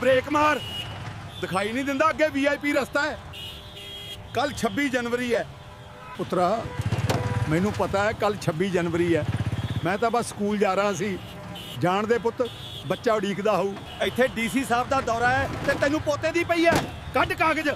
Break ਮਾਰ। ਦਿਖਾਈ ਨਹੀਂ ਦਿੰਦਾ, ਅੱਗੇ ਵੀਆਈਪੀ ਰਸਤਾ ਹੈ। ਕੱਲ 26 ਜਨਵਰੀ ਹੈ। ਪੁੱਤਰਾ, ਮੈਨੂੰ ਪਤਾ ਹੈ ਕੱਲ 26 ਜਨਵਰੀ ਹੈ। ਮੈਂ ਤਾਂ ਬਸ ਸਕੂਲ ਜਾ ਰਿਹਾ ਸੀ। ਜਾਣ ਦੇ ਪੁੱਤ, ਬੱਚਾ ਉਡੀਕਦਾ ਹੋਊ। ਇੱਥੇ ਡੀਸੀ ਸਾਹਿਬ ਦਾ ਦੌਰਾ ਹੈ ਤੇ ਤੈਨੂੰ ਪੋਤੇ ਦੀ ਪਈ ਹੈ। ਕੱਢ ਕਾਗਜ਼।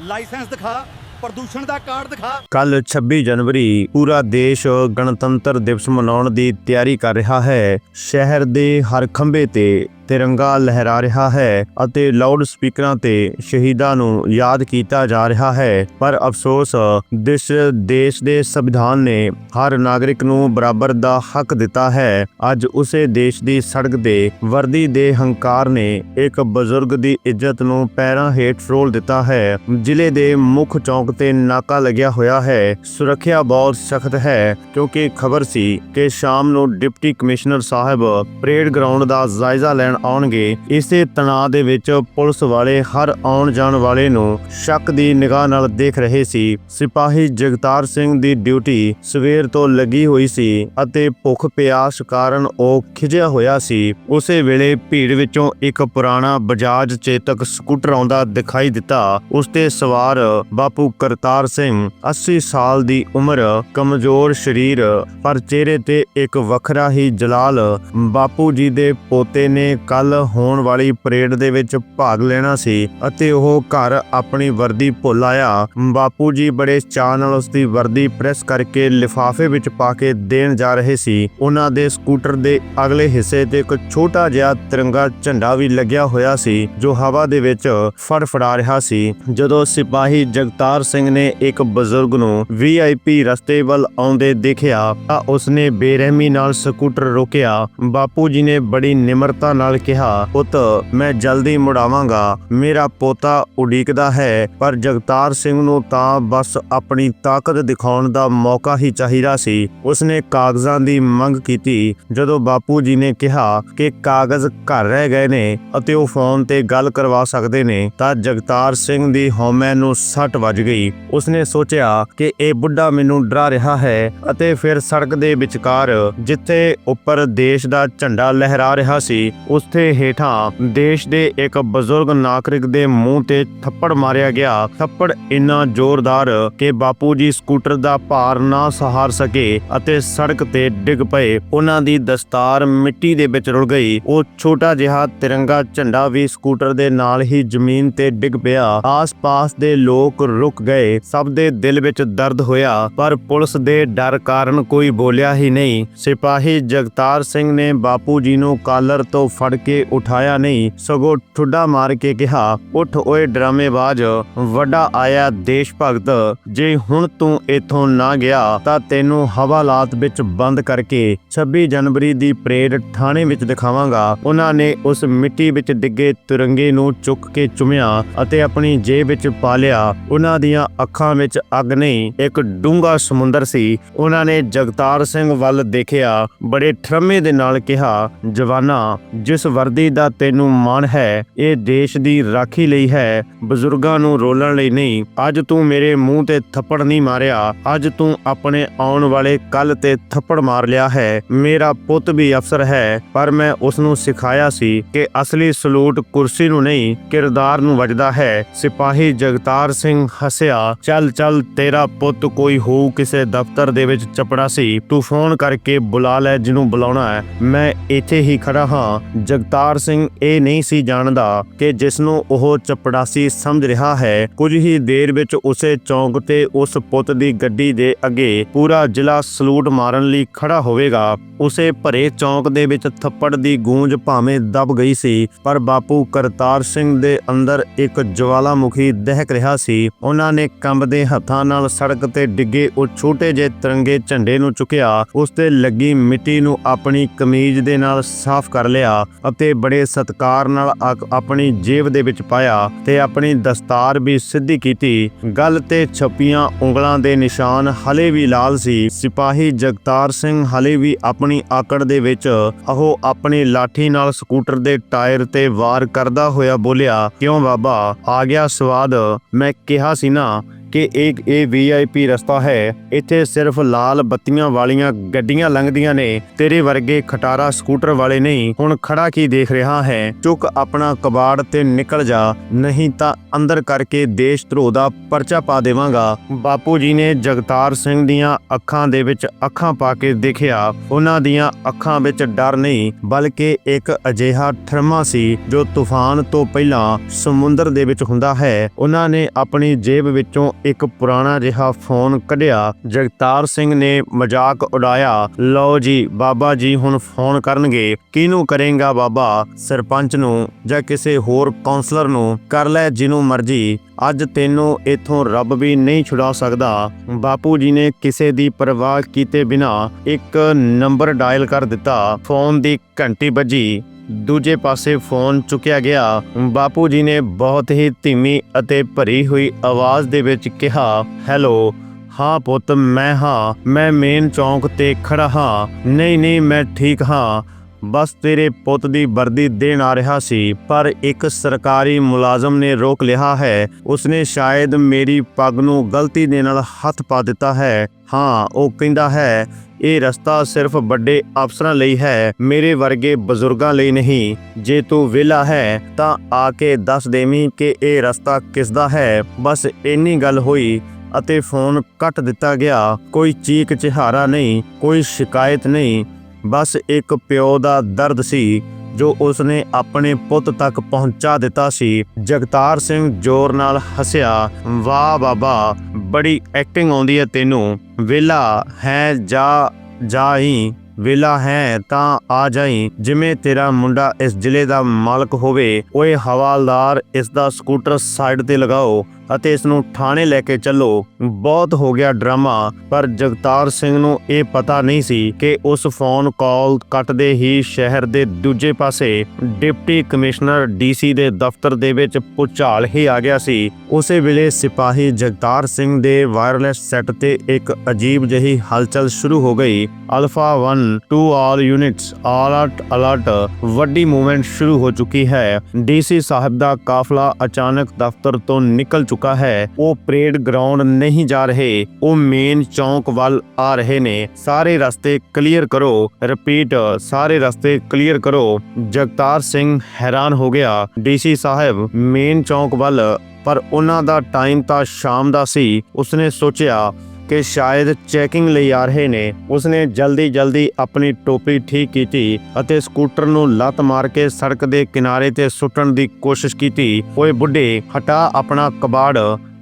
ਲਾਇਸੈਂਸ ਦਿਖਾ, ਪ੍ਰਦੂਸ਼ਣ ਦਾ ਕਾਰਡ ਦਿਖਾ। ਕੱਲ 26 ਜਨਵਰੀ ਪੂਰਾ ਦੇਸ਼ ਗਣਤੰਤਰ ਦਿਵਸ ਮਨਾਉਣ ਦੀ ਤਿਆਰੀ ਕਰ ਰਿਹਾ ਹੈ। ਸ਼ਹਿਰ ਦੇ ਹਰ ਖੰਭੇ ਤੇ ਤਿਰੰਗਾ ਲਹਿਰਾ ਰਿਹਾ ਹੈ ਅਤੇ ਲਾਊਡ ਸਪੀਕਰਾਂ ਤੇ ਸ਼ਹੀਦਾਂ ਨੂੰ ਯਾਦ ਕੀਤਾ ਜਾ ਰਿਹਾ ਹੈ। ਪਰ ਅਫਸੋਸ, ਦਿਸ ਦੇਸ਼ ਦੇ ਸੰਵਿਧਾਨ ਨੇ ਹਰ ਨਾਗਰਿਕ ਨੂੰ ਬਰਾਬਰ ਦਾ ਹੱਕ ਦਿੱਤਾ ਹੈ। ਅੱਜ ਉਸੇ ਦੇਸ਼ ਦੀ ਸੜਕ ਦੇ ਵਰਦੀ ਦੇ ਹੰਕਾਰ ਨੇ ਇੱਕ ਬਜ਼ੁਰਗ ਦੀ ਇੱਜ਼ਤ ਨੂੰ ਪੈਰਾਂ ਹੇਠ ਫਰੋਲ ਦਿੱਤਾ ਹੈ। ਜ਼ਿਲ੍ਹੇ ਦੇ ਮੁੱਖ ਚੌਂਕ ਤੇ ਨਾਕਾ ਲੱਗਿਆ ਹੋਇਆ ਹੈ। ਸੁਰੱਖਿਆ ਬਹੁਤ ਸਖਤ ਹੈ, ਕਿਉਂਕਿ ਖਬਰ ਸੀ ਕਿ ਸ਼ਾਮ ਨੂੰ ਡਿਪਟੀ ਕਮਿਸ਼ਨਰ ਸਾਹਿਬ ਪਰੇਡ ਗਰਾਊਂਡ ਦਾ ਜਾਇਜ਼ਾ ਲੈਣ ਆਉਣਗੇ, ਇਸੇ ਤਣਾਅ ਦੇ ਵਿੱਚ ਪੁਲਿਸ ਵਾਲੇ ਹਰ ਆਉਣ ਜਾਣ ਵਾਲੇ ਨੂੰ ਸ਼ੱਕ ਦੀ ਨਿਗਾਹ ਨਾਲ ਦੇਖ ਰਹੇ ਸੀ। ਸਿਪਾਹੀ ਜਗਤਾਰ ਸਿੰਘ ਦੀ ਡਿਊਟੀ ਸਵੇਰ ਤੋਂ ਲੱਗੀ ਹੋਈ ਸੀ ਅਤੇ ਭੁੱਖ ਪਿਆਸ ਕਾਰਨ ਉਹ ਖਿਜਿਆ ਹੋਇਆ ਸੀ। ਉਸੇ ਵੇਲੇ ਭੀੜ ਵਿੱਚੋਂ ਇੱਕ ਪੁਰਾਣਾ ਬਜਾਜ ਚੇਤਕ ਸਕੂਟਰ ਆਉਂਦਾ ਦਿਖਾਈ ਦਿੱਤਾ। ਉਸ ਤੇ ਸਵਾਰ ਬਾਪੂ ਕਰਤਾਰ ਸਿੰਘ 80 ਸਾਲ ਦੀ ਉਮਰ, ਕਮਜ਼ੋਰ ਸਰੀਰ, ਪਰ ਚਿਹਰੇ ਤੇ ਇੱਕ ਵੱਖਰਾ ਹੀ ਜਲਾਲ ਬਾਪੂ ਜੀ ਦੇ ਪੋਤੇ ਨੇ ਕੱਲ ਹੋਣ ਵਾਲੀ ਪਰੇਡ ਦੇ ਵਿੱਚ ਭਾਗ ਲੈਣਾ ਸੀ ਅਤੇ ਉਹ ਘਰ ਆਪਣੀ ਵਰਦੀ ਭੁੱਲ ਆਇਆ। ਬਾਪੂ ਜੀ ਬੜੇ ਚਾਅ ਨਾਲ ਉਸ ਦੀ ਵਰਦੀ ਪ੍ਰੈਸ ਕਰਕੇ ਲਿਫਾਫੇ ਵਿੱਚ ਪਾ ਕੇ ਦੇਣ ਜਾ ਰਹੇ ਸੀ। ਉਹਨਾਂ ਦੇ ਸਕੂਟਰ ਦੇ ਅਗਲੇ ਹਿੱਸੇ ਤੇ ਇੱਕ ਛੋਟਾ ਜਿਹਾ ਤਿਰੰਗਾ ਝੰਡਾ ਵੀ ਲੱਗਿਆ ਹੋਇਆ ਸੀ, ਜੋ ਹਵਾ ਦੇ ਵਿੱਚ ਫੜਫੜਾ ਰਿਹਾ ਸੀ। ਜਦੋਂ ਸਿਪਾਹੀ ਜਗਤਾਰ ਸਿੰਘ ਨੇ ਇੱਕ ਬਜ਼ੁਰਗ ਨੂੰ ਵੀਆਈਪੀ ਰਸਤੇ ਵੱਲ ਆਉਂਦੇ ਦੇਖਿਆ ਤਾਂ ਉਸਨੇ ਬੇਰਹਿਮੀ ਨਾਲ ਸਕੂਟਰ ਰੋਕਿਆ। ਬਾਪੂ ਜੀ ਨੇ ਬੜੀ ਨਿਮਰਤਾ ਨਾਲ ਕਿਹਾ, ਪੁੱਤ, ਮੈਂ ਜਲਦੀ ਮੁੜਾਵਾਂਗਾ। ਮੇਰਾ ਪੋਤਾ ਉਡੀਕਦਾ ਹੈ, ਪਰ ਜਗਤਾਰ ਸਿੰਘ ਨੂੰ ਤਾਂ ਬਸ ਆਪਣੀ ਤਾਕਤ ਦਿਖਾਉਣ ਦਾ ਮੌਕਾ ਹੀ ਚਾਹੀਦਾ ਸੀ। ਉਸਨੇ ਕਾਗਜ਼ਾਂ ਦੀ ਮੰਗ ਕੀਤੀ, ਜਦੋਂ ਬਾਪੂ ਜੀ ਨੇ ਕਿਹਾ ਕਿ ਕਾਗਜ਼ ਘਰ ਰਹਿ ਗਏ ਨੇ ਅਤੇ ਉਹ ਫੋਨ ਤੇ ਗੱਲ ਕਰਵਾ ਸਕਦੇ ਨੇ, ਤਾਂ ਜਗਤਾਰ ਸਿੰਘ ਦੀ ਹਉਮੈ ਨੂੰ ਸੱਟ ਵੱਜ ਗਈ। ਉਸਨੇ ਸੋਚਿਆ ਕਿ ਇਹ ਬੁੱਢਾ ਮੈਨੂੰ ਡਰਾ ਰਿਹਾ ਹੈ ਅਤੇ ਫਿਰ ਸੜਕ ਦੇ ਵਿਚਕਾਰ ਜਿੱਥੇ ਉੱਪਰ ਦੇਸ਼ ਦਾ ਝੰਡਾ ਲਹਿਰਾ ਰਿਹਾ ਸੀ, ਉਸ ਉਸਤੇ ਹੇਠਾਂ ਦੇਸ਼ ਦੇ ਇੱਕ ਬਜ਼ੁਰਗ ਨਾਗਰਿਕ ਦੇ ਮੂੰਹ ਤੇ ਥੱਪੜ ਮਾਰਿਆ ਗਿਆ। ਥੱਪੜ ਇੰਨਾ ਜ਼ੋਰਦਾਰ ਕਿ ਬਾਪੂ ਜੀ ਸਕੂਟਰ ਦਾ ਭਾਰ ਨਾ ਸਹਾਰ ਸਕੇ ਅਤੇ ਸੜਕ ਤੇ ਡਿੱਗ ਪਏ। ਉਹਨਾਂ ਦੀ ਦਸਤਾਰ ਮਿੱਟੀ ਦੇ ਵਿੱਚ ਰੁਲ ਗਈ। ਉਹ ਛੋਟਾ ਜਿਹਾ ਤਿਰੰਗਾ ਝੰਡਾ ਵੀ ਸਕੂਟਰ ਦੇ ਨਾਲ ਹੀ ਜ਼ਮੀਨ ਤੇ ਡਿੱਗ ਪਿਆ। ਆਸ-ਪਾਸ ਦੇ ਲੋਕ ਰੁਕ ਗਏ। ਸਭ ਦੇ ਦਿਲ ਵਿੱਚ ਦਰਦ ਹੋਇਆ, ਪਰ ਪੁਲਿਸ ਦੇ ਡਰ ਕਾਰਨ ਕੋਈ ਬੋਲਿਆ ਹੀ ਨਹੀਂ। ਸਿਪਾਹੀ ਜਗਤਾਰ ਸਿੰਘ ਨੇ ਬਾਪੂ ਜੀ ਨੂੰ ਕਾਲਰ ਤੋਂ ਫੜ ਕੇ ਉਠਾਇਆ ਨਹੀਂ, ਸਗੋਂ ਠੁੱਡਾ ਮਾਰ ਕੇ ਕਿਹਾ, ਉੱਠ ਓਏ ਡਰਾਮੇਬਾਜ਼, ਵੱਡਾ ਆਇਆ ਦੇਸ਼ ਭਗਤ ਜੇ ਹੁਣ ਤੂੰ ਇੱਥੋਂ ਨਾ ਗਿਆ ਤਾਂ ਤੈਨੂੰ ਹਵਾਲਾਤ ਵਿੱਚ ਬੰਦ ਕਰਕੇ 26 ਜਨਵਰੀ ਦੀ ਪਰੇਡ ਥਾਣੇ ਵਿੱਚ ਦਿਖਾਵਾਂਗਾ। ਉਹਨਾਂ ਨੇ ਉਸ ਮਿੱਟੀ ਵਿੱਚ ਡਿੱਗੇ ਤਿਰੰਗੇ ਨੂੰ ਚੁੱਕ ਕੇ ਚੁੰਮਿਆ ਅਤੇ ਆਪਣੀ ਜੇਬ ਵਿੱਚ ਪਾ ਲਿਆ। ਉਹਨਾਂ ਦੀਆਂ ਅੱਖਾਂ ਵਿੱਚ ਅੱਗ ਨਹੀਂ, ਇੱਕ ਡੂੰਘਾ ਸਮੁੰਦਰ ਸੀ। ਉਹਨਾਂ ਨੇ ਜਗਤਾਰ ਸਿੰਘ ਵੱਲ ਦੇਖਿਆ, ਬੜੇ ਠਰਮੇ ਦੇ ਨਾਲ ਕਿਹਾ, ਜਵਾਨਾ ਜਿਸ ਵਰਦੀ ਦਾ ਤੈਨੂੰ ਮਾਣ ਹੈ, ਇਹ ਦੇਸ਼ ਦੀ ਰਾਖੀ ਲਈ ਹੈ। ਬਜ਼ੁਰਗਾਂ ਨੂੰ ਰੋਲਣ ਲਈ ਨਹੀਂ। ਅੱਜ ਤੂੰ ਮੇਰੇ ਮੂੰਹ ਤੇ ਥੱਪੜ ਨਹੀਂ ਮਾਰਿਆ। ਅੱਜ ਤੂੰ ਆਪਣੇ ਆਉਣ ਵਾਲੇ ਕੱਲ ਤੇ ਥੱਪੜ ਮਾਰ ਲਿਆ ਹੈ। ਮੇਰਾ ਪੁੱਤ ਵੀ ਅਫਸਰ ਹੈ, ਪਰ ਮੈਂ ਉਸ ਨੂੰ ਸਿਖਾਇਆ ਸੀ ਕਿ ਅਸਲੀ ਸਲੂਟ ਕੁਰਸੀ ਨੂੰ ਨਹੀਂ, ਕਿਰਦਾਰ ਨੂੰ ਵੱਜਦਾ ਹੈ। ਸਿਪਾਹੀ ਜਗਤਾਰ ਸਿੰਘ ਹੱਸਿਆ, ਚੱਲ ਚੱਲ, ਤੇਰਾ ਪੁੱਤ ਕੋਈ ਹੋਊ ਕਿਸੇ ਦਫ਼ਤਰ ਦੇ ਵਿੱਚ ਚਪੜਾ ਸੀ। ਤੂੰ ਫੋਨ ਕਰਕੇ ਬੁਲਾ ਲੈ ਜਿਹਨੂੰ ਬੁਲਾਉਣਾ ਹੈ। ਮੈਂ ਇੱਥੇ ਹੀ ਖੜਾ ਹਾਂ। ਜਗਤਾਰ ਸਿੰਘ ਇਹ ਨਹੀਂ ਸੀ ਜਾਣਦਾ ਕਿ ਜਿਸ ਨੂੰ ਉਹ ਚਪੜਾਸੀ ਸਮਝ ਰਿਹਾ ਹੈ, ਕੁਝ ਹੀ ਦੇਰ ਵਿੱਚ ਉਸੇ ਚੌਂਕ ਤੇ ਉਸ ਪੁੱਤ ਦੀ ਗੱਡੀ ਦੇ ਅੱਗੇ ਪੂਰਾ ਜ਼ਿਲ੍ਹਾ ਸਲੂਟ ਮਾਰਨ ਲਈ ਖੜਾ ਹੋਵੇਗਾ। ਉਸੇ ਭਰੇ ਚੌਂਕ ਦੇ ਵਿੱਚ ਥੱਪੜ ਦੀ ਗੂੰਜ ਭਾਵੇਂ ਦਬ ਗਈ ਸੀ, ਪਰ ਬਾਪੂ ਕਰਤਾਰ ਸਿੰਘ ਦੇ ਅੰਦਰ ਇੱਕ ਜਵਾਲਾਮੁਖੀ ਦਹਿਕ ਰਿਹਾ ਸੀ। ਉਹਨਾਂ ਨੇ ਕੰਬਦੇ ਹੱਥਾਂ ਨਾਲ ਸੜਕ ਤੇ ਡਿੱਗੇ ਉਹ ਛੋਟੇ ਜਿਹੇ ਤਿਰੰਗੇ ਝੰਡੇ ਨੂੰ ਚੁੱਕਿਆ, ਉਸ ਤੇ ਲੱਗੀ ਮਿੱਟੀ ਨੂੰ ਆਪਣੀ ਕਮੀਜ਼ ਦੇ ਨਾਲ ਸਾਫ਼ ਕਰ ਲਿਆ। ਅਤੇ ਬੜੇ ਸਤਕਾਰ ਨਾਲ ਅਕ- ਆਪਣੀ ਜੇਬ ਦੇ ਵਿੱਚ ਪਾਇਆ ਤੇ ਆਪਣੀ ਦਸਤਾਰ ਵੀ ਸਿੱਧੀ ਕੀਤੀ। ਗੱਲ ਤੇ ਛਪੀਆਂ ਉਂਗਲਾਂ ਦੇ ਨਿਸ਼ਾਨ ਹਲੇ ਵੀ ਲਾਲ ਸੀ। ਸਿਪਾਹੀ ਜਗਤਾਰ ਸਿੰਘ ਹਲੇ ਵੀ ਆਪਣੀ ਆਕੜ ਦੇ ਵਿੱਚ, ਉਹ ਆਪਣੀ ਲਾਠੀ ਨਾਲ ਸਕੂਟਰ ਦੇ ਟਾਇਰ ਤੇ ਵਾਰ ਕਰਦਾ ਹੋਇਆ ਬੋਲਿਆ, ਕਿਉਂ ਬਾਬਾ? ਆ ਗਿਆ ਸਵਾਦ। ਮੈਂ ਕਿਹਾ ਸੀ ਨਾ ਕਿ ਇਹ ਇਹ ਵੀਆਈਪੀ ਰਸਤਾ ਹੈ। ਇੱਥੇ ਸਿਰਫ ਲਾਲ ਬੱਤੀਆਂ ਵਾਲੀਆਂ ਗੱਡੀਆਂ ਲੰਘਦੀਆਂ ਨੇ। ਤੇਰੇ ਵਰਗੇ ਖਟਾਰਾ ਸਕੂਟਰ ਵਾਲੇ ਨਹੀਂ, ਹੁਣ ਖੜਾ ਕੀ ਦੇਖ ਰਿਹਾ ਹੈ? ਚੁੱਕ ਆਪਣਾ ਕਬਾੜ ਤੇ ਨਿਕਲ ਜਾ, ਨਹੀਂ ਤਾਂ ਅੰਦਰ ਕਰਕੇ ਦੇਸ਼ ਧਰੋਹ ਦਾ ਪਰਚਾ ਪਾ ਦੇਵਾਂਗਾ। ਬਾਪੂ ਜੀ ਨੇ ਜਗਤਾਰ ਸਿੰਘ ਦੀਆਂ ਅੱਖਾਂ ਦੇ ਵਿੱਚ ਅੱਖਾਂ ਪਾ ਕੇ ਦੇਖਿਆ। ਉਹਨਾਂ ਦੀਆਂ ਅੱਖਾਂ ਵਿੱਚ ਡਰ ਨਹੀਂ, ਬਲਕਿ ਇੱਕ ਅਜਿਹਾ ਠਰਮਾ ਸੀ, ਜੋ ਤੂਫਾਨ ਤੋਂ ਪਹਿਲਾਂ ਸਮੁੰਦਰ ਦੇ ਵਿੱਚ ਹੁੰਦਾ ਹੈ। ਉਹਨਾਂ ਨੇ ਆਪਣੀ ਜੇਬ ਵਿੱਚੋਂ ਇੱਕ ਪੁਰਾਣਾ ਜਿਹਾ ਫੋਨ ਕੱਢਿਆ। ਜਗਤਾਰ ਸਿੰਘ ਨੇ ਮਜ਼ਾਕ ਉਡਾਇਆ, ਲਓ ਜੀ, ਬਾਬਾ ਜੀ ਹੁਣ ਫੋਨ ਕਰਨਗੇ। ਕਿਹਨੂੰ ਕਰੇਗਾ ਬਾਬਾ? ਸਰਪੰਚ ਨੂੰ ਜਾਂ ਕਿਸੇ ਹੋਰ ਕਾਉਂਸਲਰ ਨੂੰ? ਕਰ ਲੈ ਜਿਹਨੂੰ ਮਰਜ਼ੀ। ਅੱਜ ਤੈਨੂੰ ਇਥੋਂ ਰੱਬ ਵੀ ਨਹੀਂ ਛੁਡਾ ਸਕਦਾ। ਬਾਪੂ ਜੀ ਨੇ ਕਿਸੇ ਦੀ ਪਰਵਾਹ ਕੀਤੇ ਬਿਨਾ ਇੱਕ ਨੰਬਰ ਡਾਇਲ ਕਰ ਦਿੱਤਾ। ਫੋਨ ਦੀ ਘੰਟੀ ਵੱਜੀ। ਦੂਜੇ ਪਾਸੇ ਫੋਨ ਚੁੱਕਿਆ ਗਿਆ। ਬਾਪੂ ਜੀ ਨੇ ਬਹੁਤ ਹੀ ਧੀਮੀ ਅਤੇ ਭਰੀ ਹੋਈ ਆਵਾਜ਼ ਦੇ ਵਿੱਚ ਕਿਹਾ, ਹੈਲੋ, ਹਾਂ ਪੁੱਤ, ਮੈਂ ਹਾਂ, ਮੈਂ ਮੇਨ ਚੌਂਕ ਤੇ ਖੜਾ ਹਾਂ। ਨਹੀਂ ਨਹੀਂ, ਮੈਂ ਠੀਕ ਹਾਂ। ਬਸ ਤੇਰੇ ਪੁੱਤ ਦੀ ਵਰਦੀ ਦੇਣ ਆ ਰਿਹਾ ਸੀ, ਪਰ ਇੱਕ ਸਰਕਾਰੀ ਮੁਲਾਜ਼ਮ ਨੇ ਰੋਕ ਲਿਆ ਹੈ। ਉਸਨੇ ਸ਼ਾਇਦ ਮੇਰੀ ਪੱਗ ਨੂੰ ਗਲਤੀ ਦੇ ਨਾਲ ਹੱਥ ਪਾ ਦਿੱਤਾ ਹੈ। ਹਾਂ, ਉਹ ਕਹਿੰਦਾ ਹੈ, ਇਹ ਰਸਤਾ ਸਿਰਫ ਵੱਡੇ ਅਫਸਰਾਂ ਲਈ ਹੈ, ਮੇਰੇ ਵਰਗੇ ਬਜ਼ੁਰਗਾਂ ਲਈ ਨਹੀਂ। ਜੇ ਤੂੰ ਵਿਹਲਾ ਹੈ, ਤਾਂ ਆ ਕੇ ਦੱਸ ਦੇਵੀਂ ਕਿ ਇਹ ਰਸਤਾ ਕਿਸ ਦਾ ਹੈ। ਬਸ ਇੰਨੀ ਗੱਲ ਹੋਈ ਅਤੇ ਫੋਨ ਕੱਟ ਦਿੱਤਾ ਗਿਆ। ਕੋਈ ਚੀਕ ਚਿਹਾਰਾ ਨਹੀਂ, ਕੋਈ ਸ਼ਿਕਾਇਤ ਨਹੀਂ। ਬਸ ਇੱਕ ਪਿਓ ਦਾ ਦਰਦ ਸੀ, ਜੋ ਉਸਨੇ ਆਪਣੇ ਪੁੱਤ ਤੱਕ ਪਹੁੰਚਾ ਦਿੱਤਾ ਸੀ। ਜਗਤਾਰ ਸਿੰਘ ਜ਼ੋਰ ਨਾਲ ਹੱਸਿਆ, ਵਾਹ ਬਾਬਾ, ਬੜੀ ਐਕਟਿੰਗ ਆਉਂਦੀ ਹੈ ਤੈਨੂੰ। ਵਿਲਾ ਹੈ, ਜਾ ਜਾਈ ਵੇਲਾ ਹੈ, ਤਾਂ ਆ ਜਾਈ ਜਿਵੇਂ ਤੇਰਾ ਮੁੰਡਾ ਇਸ ਜ਼ਿਲ੍ਹੇ ਦਾ ਮਾਲਕ ਹੋਵੇ, ਓਏ ਹਵਾਲਦਾਰ, ਇਸ ਦਾ ਸਕੂਟਰ ਸਾਈਡ ਤੇ ਲਗਾਓ। ਅਤੇ ਇਸ ਨੂੰ ਥਾਣੇ ਲੈ ਕੇ ਚੱਲੋ। ਬਹੁਤ ਹੋ ਗਿਆ ਡਰਾਮਾ, ਪਰ ਜਗਤਾਰ ਸਿੰਘ ਨੂੰ ਇਹ ਪਤਾ ਨਹੀਂ ਸੀ ਕਿ ਉਸ ਫੋਨ ਕਾਲ ਕੱਟਦੇ ਹੀ ਸ਼ਹਿਰ ਦੇ ਦੂਜੇ ਪਾਸੇ ਡਿਪਟੀ ਕਮਿਸ਼ਨਰ ਡੀਸੀ ਦੇ ਦਫ਼ਤਰ ਦੇ ਵਿੱਚ ਪੁਚਾਲ ਹੀ ਆ ਗਿਆ ਸੀ। ਉਸੇ ਵੇਲੇ ਸਿਪਾਹੀ ਜਗਤਾਰ ਸਿੰਘ ਦੇ ਵਾਇਰਲੈਸ ਸੈੱਟ ਤੇ ਇੱਕ ਅਜੀਬ ਜਿਹੀ ਹਲਚਲ ਸ਼ੁਰੂ ਹੋ ਗਈ। Alpha 1 to all units alert alert, ਵੱਡੀ ਮੂਵਮੈਂਟ ਸ਼ੁਰੂ ਹੋ ਚੁੱਕੀ ਹੈ। ਡੀਸੀ ਸਾਹਿਬ ਦਾ ਕਾਫਲਾ ਅਚਾਨਕ ਦਫ਼ਤਰ ਤੋਂ ਨਿਕਲ ਚੁੱਕਾ ਹੈ ਉਹ ਪਰੇਡ ਗਰਾਊਂਡ ਨਹੀਂ ਜਾ ਰਹੇ ਉਹ ਮੇਨ ਚੌਂਕ ਵੱਲ ਆ ਰਹੇ ਨੇ ਸਾਰੇ ਰਸਤੇ ਕਲੀਅਰ ਕਰੋ ਰਿਪੀਟ ਸਾਰੇ ਰਸਤੇ ਕਲੀਅਰ ਕਰੋ ਜਗਤਾਰ ਸਿੰਘ ਹੈਰਾਨ ਹੋ ਗਿਆ ਡੀਸੀ ਸਾਹਿਬ ਮੇਨ ਚੌਂਕ ਵੱਲ ਪਰ ਉਹਨਾਂ ਦਾ ਟਾਈਮ ਤਾਂ ਸ਼ਾਮ ਦਾ ਸੀ ਉਸਨੇ ਸੋਚਿਆ ਕਿ ਸ਼ਾਇਦ ਚੈਕਿੰਗ ਲਈ ਆ ਰਹੇ ਨੇ। ਉਸਨੇ ਜਲਦੀ ਜਲਦੀ ਆਪਣੀ ਟੋਪੀ ਠੀਕ ਕੀਤੀ ਅਤੇ ਸਕੂਟਰ ਨੂੰ ਲੱਤ ਮਾਰ ਕੇ ਸੜਕ ਦੇ ਕਿਨਾਰੇ ਤੇ ਸੁੱਟਣ ਦੀ ਕੋਸ਼ਿਸ਼ ਕੀਤੀ। ਓਏ ਬੁੱਢੇ, ਹਟਾ ਆਪਣਾ ਕਬਾੜ।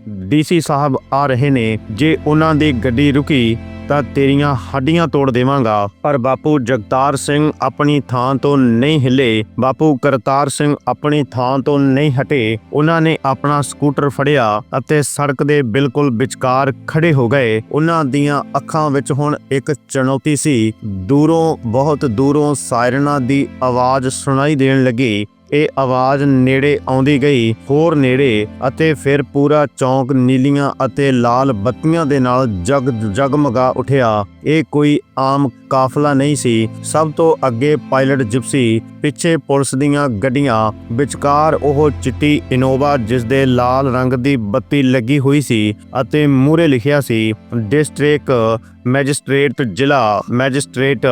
ਡੀਸੀ ਸਾਹਿਬ ਆ ਰਹੇ ਨੇ। ਜੇ ਉਹਨਾਂ ਦੀ ਗੱਡੀ ਰੁਕੀ ਤਾਂ ਤੇਰੀਆਂ ਹੱਡੀਆਂ ਤੋੜ ਦੇਵਾਂਗਾ। ਪਰ ਬਾਪੂ ਜਗਤਾਰ ਸਿੰਘ ਆਪਣੀ ਥਾਂ ਤੋਂ ਨਹੀਂ ਹਿੱਲੇ। ਬਾਪੂ ਕਰਤਾਰ ਸਿੰਘ ਆਪਣੀ ਥਾਂ ਤੋਂ ਨਹੀਂ ਹਟੇ। ਉਹਨਾਂ ਨੇ ਆਪਣਾ ਸਕੂਟਰ ਫੜਿਆ ਅਤੇ ਸੜਕ ਦੇ ਬਿਲਕੁਲ ਵਿਚਕਾਰ ਖੜੇ ਹੋ ਗਏ। ਉਹਨਾਂ ਦੀਆਂ ਅੱਖਾਂ ਵਿੱਚ ਹੁਣ ਇੱਕ ਚੁਣੌਤੀ ਸੀ। ਦੂਰੋਂ, ਬਹੁਤ ਦੂਰੋਂ ਸਾਇਰਨਾਂ ਦੀ ਆਵਾਜ਼ ਸੁਣਾਈ ਦੇਣ ਲੱਗੀ। ਇਹ ਆਵਾਜ਼ ਨੇੜੇ ਆਉਂਦੀ ਗਈ, ਹੋਰ ਨੇੜੇ ਅਤੇ ਫਿਰ ਪੂਰਾ ਚੌਂਕ ਨੀਲੀਆਂ ਅਤੇ ਲਾਲ ਬੱਤੀਆਂ ਦੇ ਨਾਲ ਜਗ ਜਗਮਗਾ ਉਠਿਆ। ਇਹ ਕੋਈ ਆਮ ਕਾਫਲਾ ਨਹੀਂ ਸੀ। ਸਭ ਤੋਂ ਅੱਗੇ ਪਾਇਲਟ ਜਿਪਸੀ, ਪਿੱਛੇ ਪੁਲਿਸ ਦੀਆਂ ਗੱਡੀਆਂ, ਵਿਚਕਾਰ ਉਹ ਚਿੱਟੀ ਇਨੋਵਾ ਜਿਸ ਦੇ ਲਾਲ ਰੰਗ ਦੀ ਬੱਤੀ ਲੱਗੀ ਹੋਈ ਸੀ ਅਤੇ ਮੂਰੇ ਲਿਖਿਆ ਸੀ ਡਿਸਟ੍ਰਿਕਟ ਮੈਜਿਸਟ੍ਰੇਟ ਜ਼ਿਲ੍ਹਾ ਮੈਜਿਸਟ੍ਰੇਟ